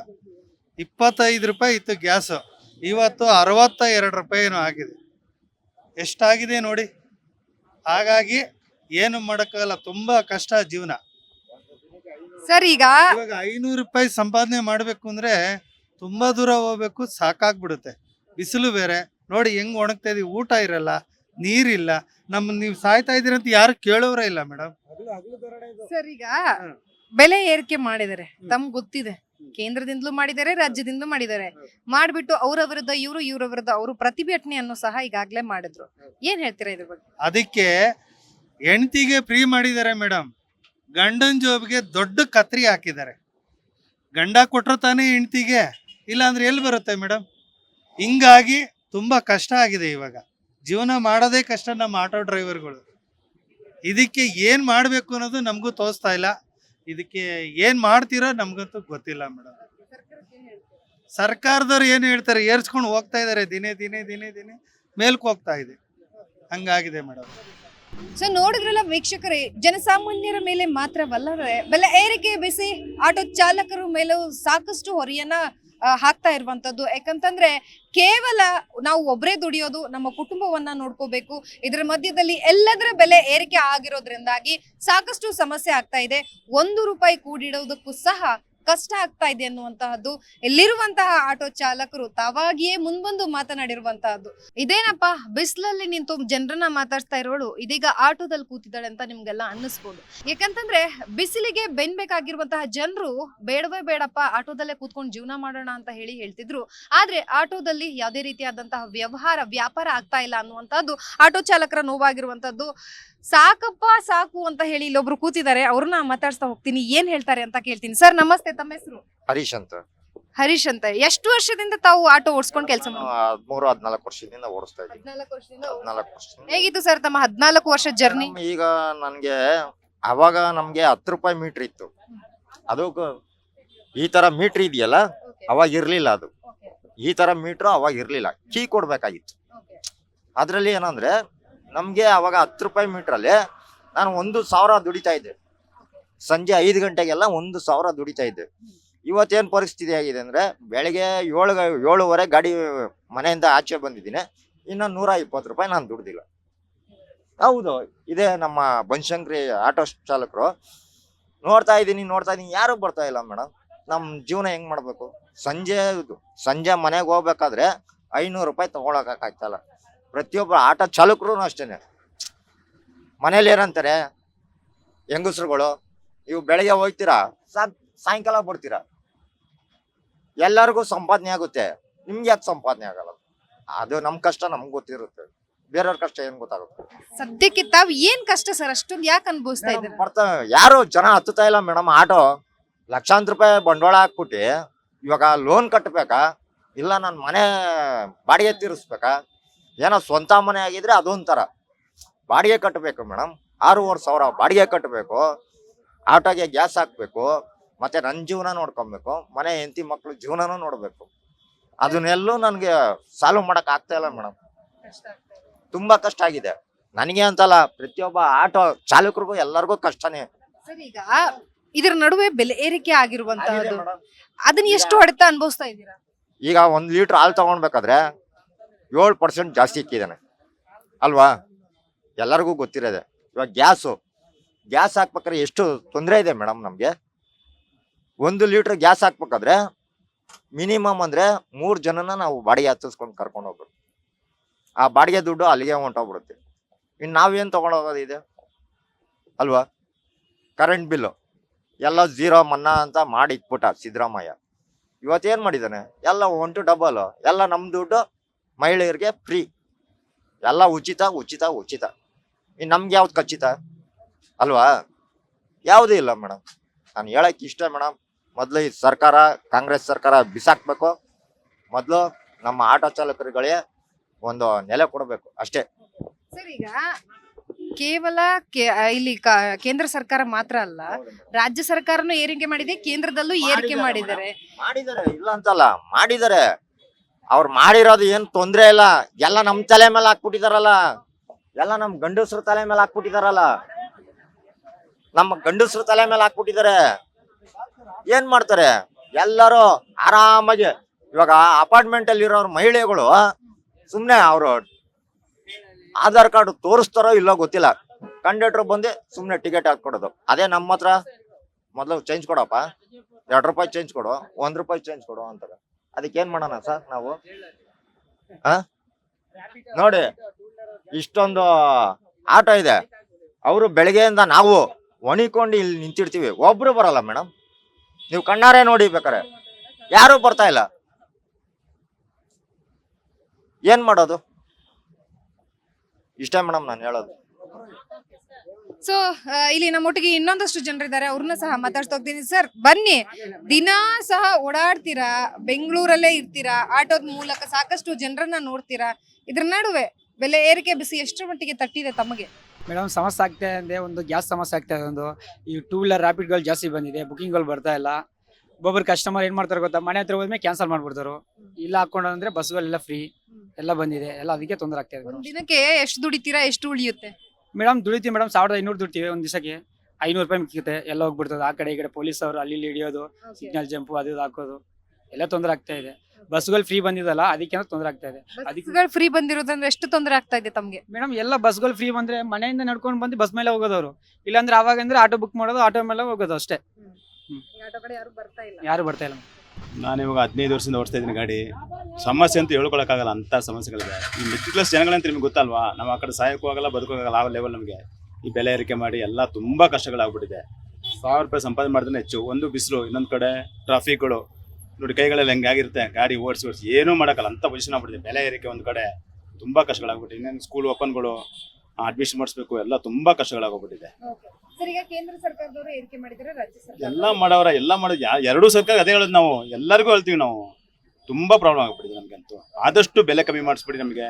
ಇಪ್ಪತ್ತೈದು ರೂಪಾಯಿ ಇತ್ತು ಗ್ಯಾಸು ಇವತ್ತು ಅರವತ್ತ ಎರಡು ರೂಪಾಯಿ ಏನೋ ಆಗಿದೆ. ಎಷ್ಟಾಗಿದೆ ನೋಡಿ? ಹಾಗಾಗಿ ಏನು ಮಾಡೋಕ್ಕಾಗಲ್ಲ ತುಂಬಾ ಕಷ್ಟ ಜೀವನ. ಸರ್ ಈಗ ಇವಾಗ ಐನೂರು ರೂಪಾಯಿ ಸಂಪಾದನೆ ಮಾಡಬೇಕು ಅಂದ್ರೆ ತುಂಬಾ ದೂರ ಹೋಗ್ಬೇಕು ಸಾಕಾಗ್ಬಿಡುತ್ತೆ. ಬಿಸಿಲು ಬೇರೆ. ನೋಡಿ ಹೆಂಗ್ ಒಣಗ್ತಾ ಇದೀವಿ ಊಟ ಇರಲ್ಲ ನೀರಿಲ್ಲ. ನಮ್ಮ ನೀವು ಸಾಯ್ತಾ ಇದೀರಂತ ಯಾರು ಕೇಳೋರೇ ಇಲ್ಲ ಮೇಡಮ್. ಸರ್ ಈಗ ಬೆಲೆ ಏರಿಕೆ ಮಾಡಿದರೆ ತಮ್ಗೆ ಗೊತ್ತಿದೆ. ಕೇಂದ್ರದಿಂದಲೂ ಮಾಡಿದ್ದಾರೆ ರಾಜ್ಯದಿಂದಲೂ ಮಾಡಿದ್ದಾರೆ. ಮಾಡ್ಬಿಟ್ಟು ಅವರ ವಿರುದ್ಧ ಇವರು ಇವರ ವಿರುದ್ಧ ಅವರು ಪ್ರತಿಭಟನೆಯನ್ನು ಸಹ ಈಗಾಗಲೇ ಮಾಡಿದ್ರು. ಏನ್ ಹೇಳ್ತೀರಾ ಇದ್ರ ಬಗ್ಗೆ? ಅದಕ್ಕೆ ಹೆಂಡತಿಗೆ ಫ್ರೀ ಮಾಡಿದ್ದಾರೆ ಮೇಡಮ್ ಗಂಡನ ಜೋಬ್ಗೆ ದೊಡ್ಡ ಕತ್ರಿ ಹಾಕಿದ್ದಾರೆ. ಗಂಡ ಕೊಟ್ಟರು ತಾನೇ ಹೆಂಡತಿಗೆ ಇಲ್ಲ ಅಂದ್ರೆ ಎಲ್ಲಿ ಬರುತ್ತೆ ಮೇಡಮ್ ಹಿಂಗಾಗಿ ತುಂಬಾ ಕಷ್ಟ ಆಗಿದೆ ಇವಾಗ. ಜೀವನ ಮಾಡೋದೇ ಕಷ್ಟ ನಮ್ಮ ಆಟೋ ಡ್ರೈವರ್ಗಳು. ಇದಕ್ಕೆ ಏನ್ ಮಾಡ್ಬೇಕು ಅನ್ನೋದು ನಮಗೂ ತೋರಿಸ್ತಾ ಇಲ್ಲ. ಇದಕ್ಕೆ ಏನು ಮಾಡ್ತೀರೋ ನಮಗಂತೂ ಗೊತ್ತಿಲ್ಲ ಮೇಡಮ್. ಸರ್ಕಾರದವ್ರು ಏನು ಹೇಳ್ತಾರೆ, ಏರ್ಸ್ಕೊಂಡು ಹೋಗ್ತಾ ಇದ್ದಾರೆ ದಿನೇ ದಿನೇ ದಿನೇ ದಿನೇ ಮೇಲ್ಕ್ ಹೋಗ್ತಾ ಇದೆ. ಹಂಗಾಗಿದೆ ಮೇಡಮ್. ಸೊ ನೋಡಿದ್ರಲ್ಲ ವೀಕ್ಷಕರೇ, ಜನಸಾಮಾನ್ಯರ ಮೇಲೆ ಮಾತ್ರವಲ್ಲದೆ ಬೆಲೆ ಏರಿಕೆ ಬಿಸಿ, ಆಟೋ ಚಾಲಕರ ಮೇಲೂ ಸಾಕಷ್ಟು ಹೊರೆಯನ್ನ ಹಾಕ್ತಾ ಇರುವಂತದ್ದು ಯಾಕಂತಂದ್ರೆ ಕೇವಲ ನಾವು ಒಬ್ಬರೇ ದುಡಿಯೋದು, ನಮ್ಮ ಕುಟುಂಬವನ್ನ ನೋಡ್ಕೋಬೇಕು, ಇದರ ಮಧ್ಯದಲ್ಲಿ ಎಲ್ಲದರ ಬೆಲೆ ಏರಿಕೆ ಆಗಿರೋದ್ರಿಂದಾಗಿ ಸಾಕಷ್ಟು ಸಮಸ್ಯೆ ಆಗ್ತಾ ಇದೆ. ಒಂದು ರೂಪಾಯಿ ಕೂಡಿಡೋದಕ್ಕೂ ಸಹ ಕಷ್ಟ ಆಗ್ತಾ ಇದೆ ಅನ್ನುವಂತಹದ್ದು ಇಲ್ಲಿರುವಂತಹ ಆಟೋ ಚಾಲಕರು ತಾವಾಗಿಯೇ ಮುಂಬಂದು ಮಾತನಾಡಿರುವಂತಹದ್ದು. ಇದೇನಪ್ಪ, ಬಿಸಿಲಲ್ಲಿ ನಿಂತು ಜನರನ್ನ ಮಾತಾಡ್ತಾ ಇರೋಳು, ಇದೀಗ ಆಟೋದಲ್ಲಿ ಕೂತಿದ್ದಾಳೆ ಅಂತ ನಿಮ್ಗೆಲ್ಲ ಅನ್ನಿಸ್ಬೋದು. ಯಾಕಂತಂದ್ರೆ, ಬಿಸಿಲಿಗೆ ಬೆನ್ಬೇಕಾಗಿರುವಂತಹ ಜನರು, ಬೇಡವೇ ಬೇಡಪ್ಪ, ಆಟೋದಲ್ಲೇ ಕೂತ್ಕೊಂಡು ಜೀವನ ಮಾಡೋಣ ಅಂತ ಹೇಳಿ ಹೇಳ್ತಿದ್ರು. ಆದ್ರೆ, ಆಟೋದಲ್ಲಿ ಯಾವುದೇ ರೀತಿಯಾದಂತಹ ವ್ಯವಹಾರ, ವ್ಯಾಪಾರ ಆಗ್ತಾ ಇಲ್ಲ ಅನ್ನುವಂತಹದ್ದು, ಆಟೋ ಚಾಲಕರ ನೋವಾಗಿರುವಂತದ್ದು ಸಾಕಪ್ಪ ಸಾಕು ಅಂತ ಹೇಳಿ ಇಲ್ಲೊಬ್ರು ಕೂತಿದ್ದಾರೆ ಅವ್ರನ್ನ ಮಾತಾಡ್ಸ್ತಾ ಹೋಗ್ತೀನಿ ಏನ್ ಹೇಳ್ತಾರೆ ಅಂತ ಕೇಳ್ತೀನಿ. ಸರ್ ನಮಸ್ತೆ ತಮ್ಮ ಹೆಸರು? ಹರೀಶ್ ಅಂತ. ಹರೀಶ್ ಅಂತ. ಎಷ್ಟು ವರ್ಷದಿಂದ ತಾವು ಆಟೋ ಓಡಿಸ್ಕೊಂಡು ಕೆಲಸ ಹದಿಮೂರು ಹದಿನಾಲ್ಕು ವರ್ಷದಿಂದ ಓಡಿಸ್ತಾ ಇದ್ದೀನಿ. ಹದಿನಾಲ್ಕು ವರ್ಷದಿಂದ ಹೇಗಿತ್ತು ಸರ್ ತಮ್ಮ ಹದಿನಾಲ್ಕು ವರ್ಷ ಜರ್ನಿ? ಈಗ ನನ್ಗೆ ಅವಾಗ ನಮ್ಗೆ ಹತ್ತು ರೂಪಾಯಿ ಮೀಟರ್ ಇತ್ತು. ಅದು ಈ ತರ ಮೀಟರ್ ಇದೆಯಲ್ಲ ಅವಾಗ ಇರ್ಲಿಲ್ಲ ಅದು. ಈ ತರ ಮೀಟ್ರು ಅವಾಗ ಇರ್ಲಿಲ್ಲ. ಕೀ ಕೊಡ್ಬೇಕಾಗಿತ್ತು. ಅದರಲ್ಲಿ ಏನಂದ್ರೆ ನಮ್ಗೆ ಅವಾಗ ಹತ್ತು ರೂಪಾಯಿ ಮೀಟ್ರಲ್ಲಿ ನಾನು ಒಂದು ಸಾವಿರ ದುಡಿತಾ ಇದ್ದೆ. ಸಂಜೆ ಐದು ಗಂಟೆಗೆಲ್ಲ ಒಂದು ಸಾವಿರ ದುಡಿತಾ ಇದ್ದೆ. ಇವತ್ತೇನ್ ಪರಿಸ್ಥಿತಿ ಆಗಿದೆ ಅಂದ್ರೆ ಬೆಳಗ್ಗೆ ಏಳು ಏಳುವರೆ ಗಾಡಿ ಮನೆಯಿಂದ ಆಚೆ ಬಂದಿದ್ದೀನಿ. ಇನ್ನು ನೂರ ಇಪ್ಪತ್ತು ರೂಪಾಯಿ ನಾನು ದುಡ್ದಿಲ್ಲ. ಹೌದು, ಇದೇ ನಮ್ಮ ಬನಶಂಕರಿ ಆಟೋ ಚಾಲಕರು. ನೋಡ್ತಾ ಇದ್ದೀನಿ ನೋಡ್ತಾ ಇದ್ದೀನಿ, ಯಾರು ಬರ್ತಾ ಇಲ್ಲ ಮೇಡಮ್ ನಮ್ಮ ಜೀವನ ಹೆಂಗ್ ಮಾಡಬೇಕು? ಸಂಜೆ ಸಂಜೆ ಮನೆಗೆ ಹೋಗ್ಬೇಕಾದ್ರೆ ಐನೂರು ರೂಪಾಯಿ ತಗೊಳಕಾಗ್ತಲ್ಲ ಪ್ರತಿಯೊಬ್ಬ ಆಟೋ ಚಾಲಕರು ಅಷ್ಟೇನೆ. ಮನೇಲಿ ಏನಂತಾರೆ ಹೆಂಗಸ್ರುಗಳು ಇವು ಬೆಳಗ್ಗೆ ಹೋಗ್ತೀರಾ? ಸಾಯ್ ಸಾಯಂಕಾಲ ಬರ್ತೀರಾ? ಎಲ್ಲರಿಗೂ ಸಂಪಾದನೆ ಆಗುತ್ತೆ. ನಿಮ್ಗೆ ಯಾಕೆ ಸಂಪಾದನೆ ಆಗಲ್ಲ? ಅದು ನಮ್ ಕಷ್ಟ ನಮ್ಗೆ ಗೊತ್ತಿರುತ್ತೆ. ಬೇರೆಯವ್ರ ಕಷ್ಟ ಏನ್ ಗೊತ್ತಾಗುತ್ತೆ? ಸದ್ಯಕ್ಕೆ ತಾವ್ ಏನ್ ಕಷ್ಟ ಸರ್? ಅಷ್ಟೊಂದು ಯಾಕೆ ಅನ್ಭವಿಸ್ತಾ ಇದ್ದೀರಾ? ಬರ್ತಾ ಯಾರು ಜನ ಹತ್ತುತ್ತಾ ಇಲ್ಲ ಮೇಡಮ್ ಆಟೋ. ಲಕ್ಷಾಂತರ ರೂಪಾಯಿ ಬಂಡವಾಳ ಹಾಕ್ಬಿಟ್ಟು ಇವಾಗ ಲೋನ್ ಕಟ್ಟಬೇಕಾ ಇಲ್ಲ ನನ್ನ ಮನೆ ಬಾಡಿಗೆ ತೀರಿಸ್ಬೇಕಾ? ಏನೋ ಸ್ವಂತ ಮನೆ ಆಗಿದ್ರೆ ಅದೊಂಥರ ಬಾಡಿಗೆ ಕಟ್ಟಬೇಕು ಮೇಡಮ್ ಆರೂವರೆ ಸಾವಿರ ಬಾಡಿಗೆ ಕಟ್ಟಬೇಕು ಆಟೋಗೆ ಗ್ಯಾಸ್ ಹಾಕಬೇಕು. ಮತ್ತೆ ನನ್ನ ಜೀವನ ನೋಡ್ಕೊಬೇಕು. ಮನೆ ಹೆಂಡತಿ ಮಕ್ಕಳು ಜೀವನನೂ ನೋಡಬೇಕು. ಅದನ್ನೆಲ್ಲೂ ನನಗೆ ಸಾಲ್ವ್ ಮಾಡಕ್ ಆಗ್ತಾ ಇಲ್ಲ ಮೇಡಮ್ ತುಂಬಾ ಕಷ್ಟ ಆಗಿದೆ. ನನಗೆ ಅಂತಲ್ಲ ಪ್ರತಿಯೊಬ್ಬ ಆಟೋ ಚಾಲಕರಿಗೂ ಎಲ್ಲರಿಗೂ ಕಷ್ಟನೇ. ಸರ್ ಈಗ ಇದರ ನಡುವೆ ಬೆಲೆ ಏರಿಕೆ ಆಗಿರುವಂತಹದ್ದು. ಅದನ್ನ ಎಷ್ಟು ಹೊಡೆತ ಅನುಭವಿಸ್ತಾ ಇದ್ದೀರಾ? ಈಗ ಒಂದ್ ಲೀಟರ್ ಹಾಲು ತಗೊಳ್ಬೇಕಾದ್ರೆ ಏಳು ಪರ್ಸೆಂಟ್ ಜಾಸ್ತಿ ಇಕ್ಕಿದ್ದಾನೆ. ಅಲ್ವಾ? ಎಲ್ಲರಿಗೂ ಗೊತ್ತಿರೋದೆ. ಇವಾಗ ಗ್ಯಾಸು. ಗ್ಯಾಸ್ ಹಾಕ್ಬೇಕಾದ್ರೆ ಎಷ್ಟು ತೊಂದರೆ ಇದೆ ಮೇಡಮ್ ನಮಗೆ? ಒಂದು ಲೀಟ್ರ್ ಗ್ಯಾಸ್ ಹಾಕ್ಬೇಕಾದ್ರೆ ಮಿನಿಮಮ್ ಅಂದರೆ ಮೂರು ಜನನ ನಾವು ಬಾಡಿಗೆ ಹತ್ತಿಸ್ಕೊಂಡು ಕರ್ಕೊಂಡು ಹೋಗ್ಬೇಕು. ಆ ಬಾಡಿಗೆ ದುಡ್ಡು ಅಲ್ಲಿಗೆ ಹೊಂಟೋಗ್ಬಿಡುತ್ತೆ. ಇನ್ನು ನಾವೇನು ಇದೆ? ಅಲ್ವಾ? ಕರೆಂಟ್ ಬಿಲ್ಲು ಎಲ್ಲ ಝೀರೋ ಮನ್ನಾ ಅಂತ ಮಾಡಿ ಇಟ್ಬಿಟ್ಟ ಸಿದ್ದರಾಮಯ್ಯ. ಇವತ್ತೇನು ಮಾಡಿದಾನೆ ಎಲ್ಲ ಒನ್ ಟು ಡಬಲ್ ಎಲ್ಲ ನಮ್ಮ ದುಡ್ಡು ಮಹಿಳೆಯರಿಗೆ ಫ್ರೀ ಎಲ್ಲ ಉಚಿತ ಉಚಿತ ಉಚಿತ. ಇನ್ ನಮ್ಗೆ ಯಾವ್ದು ಖಚಿತ? ಅಲ್ವಾ? ಯಾವುದೂ ಇಲ್ಲ ಮೇಡಮ್. ನಾನು ಹೇಳಕ್ಕೆ ಇಷ್ಟ ಮೇಡಮ್. ಮೊದಲು ಈ ಸರ್ಕಾರ ಕಾಂಗ್ರೆಸ್ ಸರ್ಕಾರ ಬಿಸಾಕ್ಬೇಕು. ಮೊದಲು ನಮ್ಮ ಆಟೋ ಚಾಲಕರುಗಳೇ ಒಂದು ನೆಲೆ ಕೊಡಬೇಕು ಅಷ್ಟೇ. ಸರ್ ಈಗ ಕೇವಲ ಕೇ- ಇಲ್ಲಿ ಕ- ಕೇಂದ್ರ ಸರ್ಕಾರ ಮಾತ್ರ ಅಲ್ಲ ರಾಜ್ಯ ಸರ್ಕಾರನು ಏರಿಕೆ ಮಾಡಿದೆ ಕೇಂದ್ರದಲ್ಲೂ ಏರಿಕೆ ಮಾಡಿದ್ದಾರೆ ಮಾಡಿದ್ದಾರೆ. ಇಲ್ಲ ಅಂತಲ್ಲ ಮಾಡಿದ್ದಾರೆ. ಅವ್ರು ಮಾಡಿರೋದು ಏನ್ ತೊಂದ್ರೆ ಇಲ್ಲ. ಎಲ್ಲ ನಮ್ ತಲೆ ಮೇಲೆ ಹಾಕ್ಬಿಟ್ಟಿದಾರಲ್ಲ. ಎಲ್ಲ ನಮ್ ಗಂಡಸ್ರ ತಲೆ ಮೇಲೆ ಹಾಕ್ಬಿಟ್ಟಿದಾರಲ್ಲ. ನಮ್ಮ ಗಂಡಸ್ರ ತಲೆ ಮೇಲೆ ಹಾಕ್ಬಿಟ್ಟಿದಾರೆ. ಏನ್ ಮಾಡ್ತಾರೆ? ಎಲ್ಲರೂ ಆರಾಮಾಗಿ ಇವಾಗ ಅಪಾರ್ಟ್ಮೆಂಟ್ ಅಲ್ಲಿ ಇರೋರು ಮಹಿಳೆಗಳು, ಸುಮ್ನೆ ಅವರು ಆಧಾರ್ ಕಾರ್ಡ್ ತೋರಿಸ್ತಾರೋ ಇಲ್ಲೋ ಗೊತ್ತಿಲ್ಲ. ಕಂಡಕ್ಟರ್ ಬಂದು ಸುಮ್ನೆ ಟಿಕೆಟ್ ಹಾಕೊಡೋದು ಅದೇ ನಮ್ಮ ಹತ್ರ. ಮೊದಲು ಚೇಂಜ್ ಕೊಡಪ್ಪ. ಎರಡು ರೂಪಾಯಿ ಚೇಂಜ್ ಕೊಡು, ಒಂದ್ ರೂಪಾಯಿ ಚೇಂಜ್ ಕೊಡು ಅಂತಾರೆ. ಅದಕ್ಕೆ ಏನ್ ಮಾಡೋಣ ಸರ್ ನಾವು? ಆ? ನೋಡಿ, ಇಷ್ಟೊಂದು ಆಟೋ ಇದೆ. ಅವರು ಬೆಳಗ್ಗೆಯಿಂದ ನಾವು ಒಣಿಕೊಂಡು ಇಲ್ಲಿ ನಿಂತಿರ್ತೀವಿ. ಒಬ್ರು ಬರಲ್ಲ ಮೇಡಮ್ ನೀವು ಕಣ್ಣಾರೆ ನೋಡಿ ಬೇಕಾರೆ. ಯಾರು ಬರ್ತಾ ಇಲ್ಲ. ಏನ್ ಮಾಡೋದು? ಇಷ್ಟೇ ಮೇಡಮ್ ನಾನು ಹೇಳೋದು. ಸೊ ಇಲ್ಲಿ ನಮ್ಮ ಒಟ್ಟಿಗೆ ಇನ್ನೊಂದಷ್ಟು ಜನರಿದ್ದಾರೆ. ಅವ್ರನ್ನ ಸಹ ಮಾತಾಡ್ತಾ ಹೋಗ್ತೀನಿ. ಸರ್ ಬನ್ನಿ. ದಿನಾ ಸಹ ಓಡಾಡ್ತೀರಾ? ಬೆಂಗಳೂರಲ್ಲೇ ಇರ್ತೀರಾ? ಆಟೋದ ಮೂಲಕ ಸಾಕಷ್ಟು ಜನರನ್ನ ನೋಡ್ತೀರಾ? ಇದ್ರ ನಡುವೆ ಬೆಲೆ ಏರಿಕೆ ಬಿಸಿ ಎಷ್ಟು ಮಟ್ಟಿಗೆ ತಟ್ಟಿದೆ ತಮಗೆ? ಮೇಡಮ್ ಸಮಸ್ಯೆ ಆಗ್ತಾ ಇದೆ. ಒಂದು ಗ್ಯಾಸ್ ಸಮಸ್ಯೆ ಆಗ್ತಾ ಇದೆ ಒಂದು. ಈ ಟೂ ವೀಲರ್ ರ್ಯಾಪಿಡ್ಗಳು ಜಾಸ್ತಿ ಬಂದಿದೆ. ಬುಕಿಂಗ್ಗಳು ಬರ್ತಾ ಇಲ್ಲ. ಒಬ್ಬೊಬ್ರು ಕಸ್ಟಮರ್ ಏನು ಮಾಡ್ತಾರೆ ಗೊತ್ತಾ? ಮನೆ ಹತ್ರ ಹೋದ್ಮೇಲೆ ಕ್ಯಾನ್ಸಲ್ ಮಾಡ್ಬಿಡ್ತಾರೆ. ಇಲ್ಲ ಹಾಕೊಂಡು ಅಂದ್ರೆ ಬಸ್ಗಳೆಲ್ಲ ಫ್ರೀ ಎಲ್ಲ ಬಂದಿದೆ. ಎಲ್ಲ ಅದಕ್ಕೆ ತೊಂದರೆ ಆಗ್ತಾ ಇದೆ. ದಿನಕ್ಕೆ ಎಷ್ಟು ದುಡಿತೀರಾ? ಎಷ್ಟು ಉಳಿಯುತ್ತೆ? ಮೇಡಮ್ ದುಡಿತೀವಿ ಮೇಡಮ್ ಸಾವಿರದ ಐನೂರು ದುಡಿತೀವಿ ಒಂದು ದಿವಸಕ್ಕೆ. ಐನೂರು ರೂಪಾಯಿ ಮಿಕ್ಕುತ್ತೆ ಎಲ್ಲ ಹೋಗ್ಬಿಡ್ತದೆ. ಆ ಕಡೆ ಈ ಕಡೆ ಪೊಲೀಸ್ ಅವರು ಅಲ್ಲಿ ಇಲ್ಲಿ ಹಿಡಿಯೋದು ಸಿಗ್ನಲ್ ಜಂಪು ಅದು ಇದು ಹಾಕೋದು ಎಲ್ಲ ತೊಂದರೆ ಆಗ್ತಾ ಇದೆ. ಬಸ್ಗಳು ಫ್ರೀ ಬಂದಿದಲ್ಲ ಅದಕ್ಕೆ ತೊಂದರೆ ಆಗ್ತಾ ಇದೆ. ಅದಕ್ಕೆ ಬಸ್ಗಳು ಫ್ರೀ ಬಂದಿರೋದ್ರಿಂದ ಎಷ್ಟು ತೊಂದರೆ ಆಗ್ತಾ ಇದೆ ತಮಗೆ? ಮೇಡಮ್ ಎಲ್ಲ ಬಸ್ಗಳು ಫ್ರೀ ಬಂದ್ರೆ ಮನೆಯಿಂದ ನಡ್ಕೊಂಡು ಬಂದು ಬಸ್ ಮೇಲೆ ಹೋಗೋದವ್ರು. ಇಲ್ಲಾಂದ್ರೆ ಅವಾಗ ಅಂದ್ರೆ ಆಟೋ ಬುಕ್ ಮಾಡೋದು ಆಟೋ ಮೇಲೆ ಹೋಗೋದು ಅಷ್ಟೇ. ಯಾರು ಬರ್ತಾ ಇಲ್ಲ. ಯಾರು ಬರ್ತಾ ಇಲ್ಲ. ನಾನು ಇವಾಗ ಹದಿನೈದು ವರ್ಷದಿಂದ ಓಡಿಸ್ತಾ ಇದ್ದೀನಿ ಗಾಡಿ. ಸಮಸ್ಯೆ ಅಂತ ಹೇಳ್ಕೊಳಕ್ಕಾಗಲ್ಲ ಅಂತ ಸಮಸ್ಯೆಗಳಿದೆ. ಈ ಮಿಡ್ಲ್ ಕ್ಲಾಸ್ ಜನಗಳಂತ ನಿಮ್ಗೆ ಗೊತ್ತಲ್ವಾ? ನಾವು ಆ ಕಡೆ ಸಾಯಕ್ಕೂ ಆಗಲ್ಲ, ಬದುಕೋಕ್ಕಾಗಲ್ಲ, ಆ ಲೆವೆಲ್ ನಮಗೆ. ಈ ಬೆಲೆ ಏರಿಕೆ ಮಾಡಿ ಎಲ್ಲ ತುಂಬಾ ಕಷ್ಟಗಳಾಗ್ಬಿಟ್ಟಿದೆ. ಸಾವಿರ ರೂಪಾಯಿ ಸಂಪಾದನೆ ಮಾಡಿದ್ರೆ ಹೆಚ್ಚು. ಒಂದು ಬಿಸಿಲು, ಇನ್ನೊಂದು ಕಡೆ ಟ್ರಾಫಿಕ್ಗಳು ನೋಡಿ, ಕೈಗಳಲ್ಲಿ ಹೆಂಗಾಗಿರುತ್ತೆ ಗಾಡಿ ಓಡಿಸಿ ಓಡಿಸಿ ಏನೂ ಮಾಡೋಕ್ಕಲ್ಲ ಅಂತ ಪೊಸಿಷನ್ ಆಗ್ಬಿಟ್ಟಿದೆ. ಬೆಲೆ ಏರಿಕೆ ಒಂದು ಕಡೆ. ತುಂಬಾ ಕಷ್ಟಗಳಾಗ್ಬಿಟ್ಟಿದೆ. ಇನ್ನೇನು ಸ್ಕೂಲ್ ಓಪನ್ಗಳು ಅಡ್ಮಿಷನ್ ಮಾಡಿಸ್ಬೇಕು ಎಲ್ಲ ತುಂಬಾ ಕಷ್ಟಗಳಾಗೋಗ್ಬಿಟ್ಟಿದೆ. ಸರ್ ಈಗ ಕೇಂದ್ರ ಸರ್ಕಾರದವರು ಏರಿಕೆ ಮಾಡಿದ್ದಾರೆ ರಾಜ್ಯ ಸರ್ಕಾರ? ಎಲ್ಲ ಮಾಡವ್ರ ಎಲ್ಲ ಮಾಡೋದು ಎರಡು ಎರಡೂ ಸರ್ಕಾರ ಅದೇ ಹೇಳೋದು ನಾವು. ಎಲ್ಲರಿಗೂ ಹೇಳ್ತೀವಿ ನಾವು. ತುಂಬಾ ಪ್ರಾಬ್ಲಮ್ ಆಗ್ಬಿಟ್ಟಿದೆ ನಮ್ಗಂತೂ. ಆದಷ್ಟು ಬೆಲೆ ಕಮ್ಮಿ ಮಾಡಿಸ್ಬಿಡಿ ನಮಗೆ.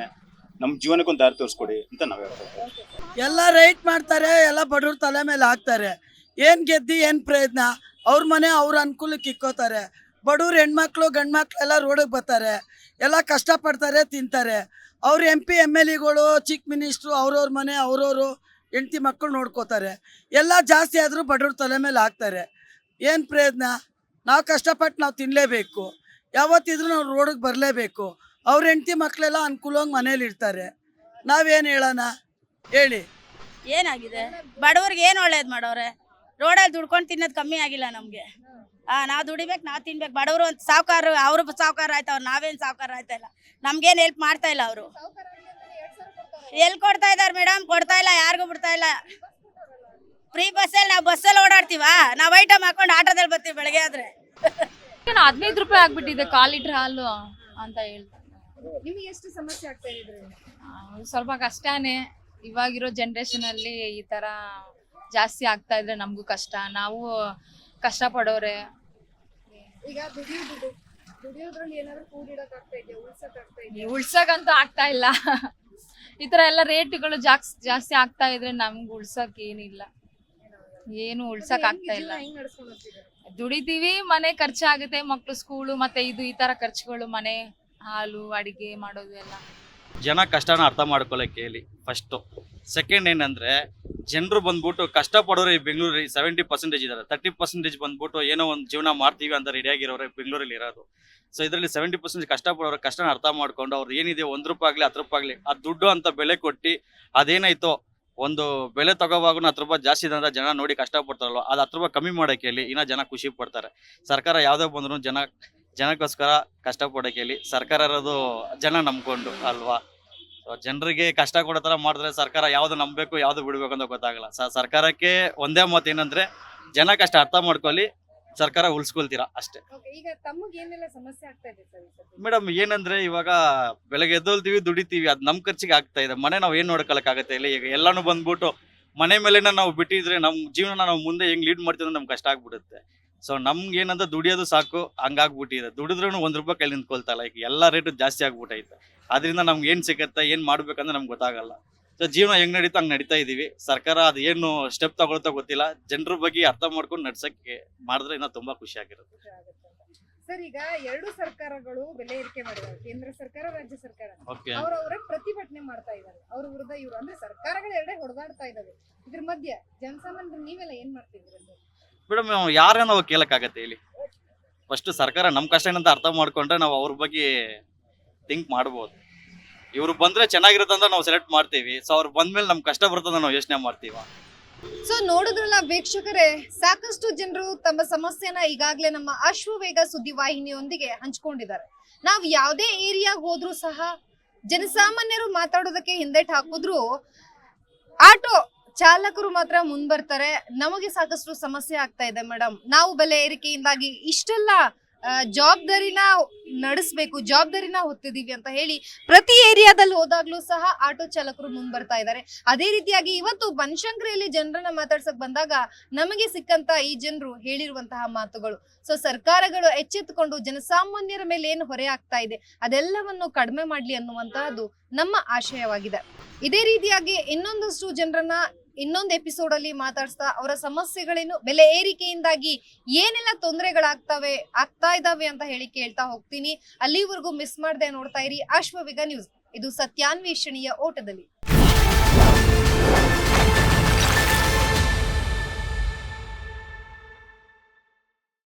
ನಮ್ಮ ಜೀವನಕ್ಕೆ ಒಂದು ದಾರಿ ತೋರಿಸ್ಕೊಡಿ ಅಂತ ನಾವು ಹೇಳ್ತೀವಿ ಎಲ್ಲ ರೈಟ್ ಮಾಡ್ತಾರೆ ಎಲ್ಲ ಬಡವ್ರ ತಲೆ ಮೇಲೆ ಹಾಕ್ತಾರೆ. ಏನ್ ಗೆದ್ದಿ ಏನ್ ಪ್ರಯತ್ನ? ಅವ್ರ ಮನೆ ಅವ್ರ ಅನುಕೂಲಕ್ಕೆ ಇಕ್ಕೋತಾರೆ. ಬಡವ್ರ ಹೆಣ್ಮಕ್ಳು ಗಂಡ್ಮಕ್ಳು ಎಲ್ಲ ರೋಡಿಗೆ ಬರ್ತಾರೆ. ಎಲ್ಲ ಕಷ್ಟಪಡ್ತಾರೆ ತಿಂತಾರೆ. ಅವ್ರು ಎಂ ಪಿ ಎಂ ಎಲ್ ಎಗಳು ಚೀಫ್ ಮಿನಿಸ್ಟ್ರು ಅವ್ರವ್ರ ಮನೆ, ಅವ್ರವರು ಹೆಂಡ್ತಿ ಮಕ್ಕಳು ನೋಡ್ಕೋತಾರೆ. ಎಲ್ಲ ಜಾಸ್ತಿ ಆದರೂ ಬಡವ್ರ ತಲೆ ಮೇಲೆ ಹಾಕ್ತಾರೆ. ಏನು ಪ್ರಯತ್ನ? ನಾವು ಕಷ್ಟಪಟ್ಟು ನಾವು ತಿನ್ನಲೇಬೇಕು ಯಾವತ್ತಿದ್ರೂ ನಾವು ರೋಡಿಗೆ ಬರಲೇಬೇಕು. ಅವ್ರ ಹೆಂಡ್ತಿ ಮಕ್ಕಳೆಲ್ಲ ಅನುಕೂಲವಾಗಿ ಮನೇಲಿ ಇರ್ತಾರೆ. ನಾವೇನು ಹೇಳೋಣ? ಹೇಳಿ. ಏನಾಗಿದೆ? ಬಡವ್ರಿಗೆ ಏನು ಒಳ್ಳೇದು ಮಾಡೋರೆ? ರೋಡಲ್ಲಿ ದುಡ್ಕೊಂಡು ತಿನ್ನೋದು ಕಮ್ಮಿ ಆಗಿಲ್ಲ ನಮಗೆ. ಆ ನಾವು ದುಡಿಬೇಕು ನಾವು ತಿನ್ಬೇಕು. ಬಡವರು ಅಂತ ಸಾವುಕಾರ ಅವರು ಸಾವುಕಾರ ಆಯ್ತವ್ರು ನಾವೇನು ಸಾವುಕಾರ ಆಯ್ತಾ ಇಲ್ಲ. ನಮ್ಗೇನು ಹೆಲ್ಪ್ ಮಾಡ್ತಾ ಇಲ್ಲ ಅವರು. ಎಲ್ಲಿ ಕೊಡ್ತಾ ಇದ್ದಾರೆ ಮೇಡಮ್ ಕೊಡ್ತಾ ಇಲ್ಲ ಯಾರಿಗೂ ಬಿಡ್ತಾ ಇಲ್ಲ. ಫ್ರೀ ಬಸ್ಸಲ್ಲಿ ನಾವು ಬಸ್ಸಲ್ಲಿ ಓಡಾಡ್ತೀವ? ನಾವು ಐಟಮ್ ಹಾಕೊಂಡು ಆಟೋದಲ್ಲಿ ಬರ್ತೀವಿ ಬೆಳಗ್ಗೆ ಆದ್ರೆ. ಹದಿನೈದು ರೂಪಾಯಿ ಆಗ್ಬಿಟ್ಟಿದೆ ಕಾಲ್ ಲೀಟರ್ ಹಾಲು ಅಂತ ಹೇಳ್ತಾರೆ ನಿಮಗೆ ಎಷ್ಟು ಸಮಸ್ಯೆ ಆಗ್ತಾ ಇದ್ರೆ? ಸ್ವಲ್ಪ ಕಷ್ಟನೇ. ಇವಾಗಿರೋ ಜನ್ರೇಷನ್ ಅಲ್ಲಿ ಈ ತರ ಜಾಸ್ತಿ ಆಗ್ತಾ ಇದ್ರೆ ನಮಗೂ ಕಷ್ಟ. ನಾವು ಕಷ್ಟ ಪಡೋರೆ ಈಗ ದುಡಿಯೋದು ದುಡಿಯೋದ್ರಲ್ಲಿ ಏನಾದ್ರು ಕೂಡಿಡಕ್ ಆಗ್ತಾ ಇದೆಯಾ? ಉಳ್ಸಕ್ ಆಗ್ತಾ ಇದೆಯಾ? ಉಳ್ಸಕ್ಕಂತೂ ಆಗ್ತಾ ಇಲ್ಲ. ಈ ತರ ಎಲ್ಲ ರೇಟ್ಗಳು ಜಾಸ್ತಿ ಜಾಸ್ತಿ ಆಗ್ತಾ ಇದ್ರೆ ನಮ್ಗೆ ಉಳ್ಸಕ್ ಏನಿಲ್ಲ. ಏನು ಉಳ್ಸಕ್ ಆಗ್ತಾ ಇಲ್ಲ. ಹೆಂಗ್ ನಡ್ಸ್ಕೊಂಡ್ ಹೋಗ್ತಿದ್ದಾರೆ ದುಡಿತೀವಿ ಮನೆ ಖರ್ಚಾಗುತ್ತೆ ಮಕ್ಳು ಸ್ಕೂಲು ಮತ್ತೆ ಇದು ಈ ತರ ಖರ್ಚುಗಳು ಮನೆ ಹಾಲು ಅಡಿಗೆ ಮಾಡೋದು ಎಲ್ಲ. ಜನ ಕಷ್ಟನ ಅರ್ಥ ಮಾಡ್ಕೊಳಕ್ಕೆ ಹೇಳಿ ಫಸ್ಟು ಸೆಕೆಂಡ್ ಏನಂದ್ರೆ, ಜನರು ಬಂದ್ಬಿಟ್ಟು ಕಷ್ಟಪಡೋರು ಈ ಬೆಂಗಳೂರಲ್ಲಿ ಸೆವೆಂಟಿ ಪರ್ಸೆಂಟೇಜ್ ಇದ್ದಾರೆ ತರ್ಟಿ ಪರ್ಸೆಂಟೇಜ್ ಬಂದ್ಬಿಟ್ಟು ಏನೋ ಒಂದು ಜೀವನ ಮಾಡ್ತೀವಿ ಅಂತ ರೆಡಿಯಾಗಿರೋರೆ ಬೆಂಗಳೂರಲ್ಲಿ ಇರೋದು. ಸೊ ಇದರಲ್ಲಿ ಸೆವೆಂಟಿ ಪರ್ಸೆಂಟ್ ಕಷ್ಟಪಡೋರು ಕಷ್ಟನ ಅರ್ಥ ಮಾಡ್ಕೊಂಡು ಅವ್ರು ಏನಿದೆ ಒಂದು ರೂಪಾಯಿ ಹತ್ತು ರೂಪಾಯಿ ಆಗಲಿ, ಆ ದುಡ್ಡು ಅಂತ ಬೆಲೆ ಕೊಟ್ಟು ಅದೇನಾಯ್ತೋ, ಒಂದು ಬೆಲೆ ತಗೋವಾಗ ಹತ್ತು ರೂಪಾಯಿ ಜಾಸ್ತಿ ಇದೆ ಅಂತ ಜನ ನೋಡಿ ಕಷ್ಟಪಡ್ತಾರಲ್ವ, ಅದು ಹತ್ತು ರೂಪಾಯಿ ಕಮ್ಮಿ ಮಾಡೋಕೆ ಹೇಳಿ ಇನ್ನೂ ಜನ ಖುಷಿ ಪಡ್ತಾರೆ. ಸರ್ಕಾರ ಯಾವುದೇ ಬಂದ್ರು ಜನ, ಜನಕ್ಕೋಸ್ಕರ ಕಷ್ಟಪಡೋಕೆ ಹೇಳಿ ಸರ್ಕಾರ ಇರೋದು ಜನ ನಂಬ್ಕೊಂಡು ಅಲ್ವಾ? ಜನರಿಗೆ ಕಷ್ಟ ಕೊಡೋ ತರ ಮಾಡಿದ್ರೆ ಸರ್ಕಾರ ಯಾವ್ದು ನಂಬಬೇಕು ಯಾವ್ದು ಬಿಡಬೇಕು ಅಂತ ಗೊತ್ತಾಗಲ್ಲ. ಸ ಸರ್ಕಾರಕ್ಕೆ ಒಂದೇ ಮಾತು ಏನಂದ್ರೆ ಜನ ಕಷ್ಟ ಅರ್ಥ ಮಾಡ್ಕೊಳ್ಳಿ ಸರ್ಕಾರ ಉಳಿಸ್ಕೊಳ್ತೀರಾ ಅಷ್ಟೇ. ಓಕೆ ಈಗ ತಮಗೆ ಏನೆಲ್ಲ ಸಮಸ್ಯೆ ಆಗ್ತಾ ಇದೆ ಸರ್ ಈ ಸತಿ? ಮೇಡಮ್ ಏನಂದ್ರೆ ಇವಾಗ ಬೆಳಗ್ಗೆ ಎದ್ದೋಲ್ತೀವಿ ದುಡಿತೀವಿ ಅದು ನಮ್ಮ ಖರ್ಚಿಗೆ ಆಗ್ತಾ ಇದೆ. ಮನೆ ನಾವು ಏನು ನೋಡ್ಕೊಳಕ್ಕಾಗತ್ತೆ ಇಲ್ಲ ಈಗ ಎಲ್ಲಾನು ಬಂದ್ಬಿಟ್ಟು ಮನೆ ಮೇಲೆನ ನಾವು ಬಿಟ್ಟಿದ್ರೆ ನಮ್ಮ ಜೀವನ ನಾವು ಮುಂದೆ ಹೆಂಗ್ ಲೀಡ್ ಮಾಡ್ತೀವಿ ನಮ್ಗೆ ಕಷ್ಟ ಆಗ್ಬಿಡುತ್ತೆ. ಸೊ ನಮ್ಗೆ ಏನಂದ್ರೆ ದುಡಿಯೋದು ಸಾಕು ಹಂಗಾಗ್ಬಿಟ್ಟಿದೆ. ದುಡಿದ್ರೂ ಒಂದ್ ರೂಪಾಯಿ ಕೈಲಿ ನಿಂತ್ಕೊಳ್ತಾ ಇಲ್ಲ ಈಗ ಎಲ್ಲ ರೇಟು ಜಾಸ್ತಿ ಆಗ್ಬಿಟ್ಟೈತೆ ಅದರಿಂದ ನಮ್ಗೆ ಏನ್ ಸಿಗತ್ತೆ ಏನ್ ಮಾಡ್ಬೇಕಂದ್ರೆ ನಮ್ಗೆ ಗೊತ್ತಾಗಲ್ಲ. ಸೊ ಜೀವನ ಹೆಂಗ್ ನಡೀತಾ ಹಂಗ್ ನಡೀತಾ ಇದೀವಿ. ಸರ್ಕಾರ ಅದು ಏನು ಸ್ಟೆಪ್ ತಗೊಳ್ತಾ ಗೊತ್ತಿಲ್ಲ. ಜನರ ಬಗ್ಗೆ ಅರ್ಥ ಮಾಡ್ಕೊಂಡು ನಡ್ಸಕ್ಕೆ ಮಾಡಿದ್ರೆ ಇನ್ನ ತುಂಬಾ ಖುಷಿ ಆಗಿರುತ್ತೆ. ಸರ್ ಈಗ ಎರಡು ಸರ್ಕಾರಗಳು ಬೆಲೆ ಏರಿಕೆ ಮಾಡಿದ್ದಾರೆ ಕೇಂದ್ರ ಸರ್ಕಾರ ರಾಜ್ಯ ಸರ್ಕಾರ. ಓಕೆ ಅವ್ರವ್ರೇ ಪ್ರತಿಭಟನೆ ಮಾಡ್ತಾ ಇದ್ದಾರೆ ಅವ್ರ ವಿರುದ್ಧ ಇವ್ರು ಅಂದ್ರೆ ಸರ್ಕಾರಗಳು ಎರಡೇ ಹೊಡೆದಾಡ್ತಾ ಇದಾವೆ. ಇದ್ರ ಮಧ್ಯೆ ಜನಸಾಮಾನ್ಯರು ನೀವೆಲ್ಲ ಏನ್ ಮಾಡ್ತಿದ್ದೀರಾ ಸರ್? ಮೇಡಮ್ ಯಾರನ್ನ ನಾವು ಕೇಳಕ್ಕಾಗತ್ತೆ ಇಲ್ಲಿ ಫಸ್ಟ್ ಸರ್ಕಾರ ನಮ್ಮ ಕಷ್ಟ ಏನಂತ ಅರ್ಥ ಮಾಡ್ಕೊಂಡ್ರೆ ನಾವು ಅವ್ರ ಬಗ್ಗೆ ಥಿಂಕ್ ಮಾಡ್ಬೋದು. ಇವ್ರು ಬಂದ್ರೆ ಚೆನ್ನಾಗಿರುತ್ತೆ ಅಂತ ನಾವು ಸೆಲೆಕ್ಟ್ ಮಾಡ್ತೀವಿ. ಸೊ ಅವ್ರು ಬಂದ್ಮೇಲೆ ನಮ್ ಕಷ್ಟ ಬರ್ತದೆ ನಾವು ಯೋಚನೆ ಮಾಡ್ತೀವ. ಸೊ ನೋಡಿದ್ರಲ್ಲ ವೀಕ್ಷಕರೇ, ಸಾಕಷ್ಟು ಜನರು ತಮ್ಮ ಸಮಸ್ಯೆನ ಈಗಾಗಲೇ ನಮ್ಮ ಅಶ್ವವೇಗ ಸುದ್ದಿ ವಾಹಿನಿಯೊಂದಿಗೆ ಹಂಚ್ಕೊಂಡಿದ್ದಾರೆ. ನಾವು ಯಾವುದೇ ಏರಿಯಾಗ ಹೋದ್ರೂ ಸಹ, ಜನಸಾಮಾನ್ಯರು ಮಾತಾಡೋದಕ್ಕೆ ಹಿಂದೆಟ್ ಹಾಕಿದ್ರು, ಆಟೋ ಚಾಲಕರು ಮಾತ್ರ ಮುಂದ್ಬರ್ತಾರೆ ನಮಗೆ ಸಾಕಷ್ಟು ಸಮಸ್ಯೆ ಆಗ್ತಾ ಇದೆ ಮೇಡಮ್ ನಾವು ಬೆಲೆ ಏರಿಕೆಯಿಂದಾಗಿ ಇಷ್ಟೆಲ್ಲ ಜವಾಬ್ದಾರಿನ ನಡೆಸಬೇಕು, ಜವಾಬ್ದಾರಿನ ಹೊತ್ತಿದೀವಿ ಅಂತ ಹೇಳಿ ಪ್ರತಿ ಏರಿಯಾದಲ್ಲಿ ಹೋದಾಗ್ಲೂ ಸಹ ಆಟೋ ಚಾಲಕರು ಮುಂಬರ್ತಾ ಇದ್ದಾರೆ. ಅದೇ ರೀತಿಯಾಗಿ ಇವತ್ತು ಬನಶಂಕರಿಯಲ್ಲಿ ಜನರನ್ನ ಮಾತಾಡ್ಸಕ್ ಬಂದಾಗ ನಮಗೆ ಸಿಕ್ಕಂತ ಈ ಜನರು ಹೇಳಿರುವಂತಹ ಮಾತುಗಳು. ಸೊ ಸರ್ಕಾರಗಳು ಎಚ್ಚೆತ್ತುಕೊಂಡು ಜನಸಾಮಾನ್ಯರ ಮೇಲೆ ಏನು ಹೊರೆ ಆಗ್ತಾ ಇದೆ, ಅದೆಲ್ಲವನ್ನು ಕಡಿಮೆ ಮಾಡ್ಲಿ ಅನ್ನುವಂತಹದ್ದು ನಮ್ಮ ಆಶಯವಾಗಿದೆ. ಇದೇ ರೀತಿಯಾಗಿ ಇನ್ನೊಂದಷ್ಟು ಜನರನ್ನ ಇನ್ನೊಂದು ಎಪಿಸೋಡ್ ಅಲ್ಲಿ ಮಾತಾಡ್ಸ್ತಾ ಅವರ ಸಮಸ್ಯೆಗಳೇನು ಬೆಲೆ ಏರಿಕೆಯಿಂದಾಗಿ ಏನೆಲ್ಲ ತೊಂದರೆಗಳಾಗ್ತವೆ, ಆಗ್ತಾ ಇದಾವೆ ಅಂತ ಹೇಳಿ ಕೇಳ್ತಾ ಹೋಗ್ತೀನಿ. ಅಲ್ಲಿವರೆಗೂ ಮಿಸ್ ಮಾಡದೆ ನೋಡ್ತಾ ಇರಿ. ಅಶ್ವವಿಗ ನ್ಯೂಸ್ ಇದು ಸತ್ಯಾನ್ವೇಷಣೆಯ ಓಟದಲ್ಲಿ.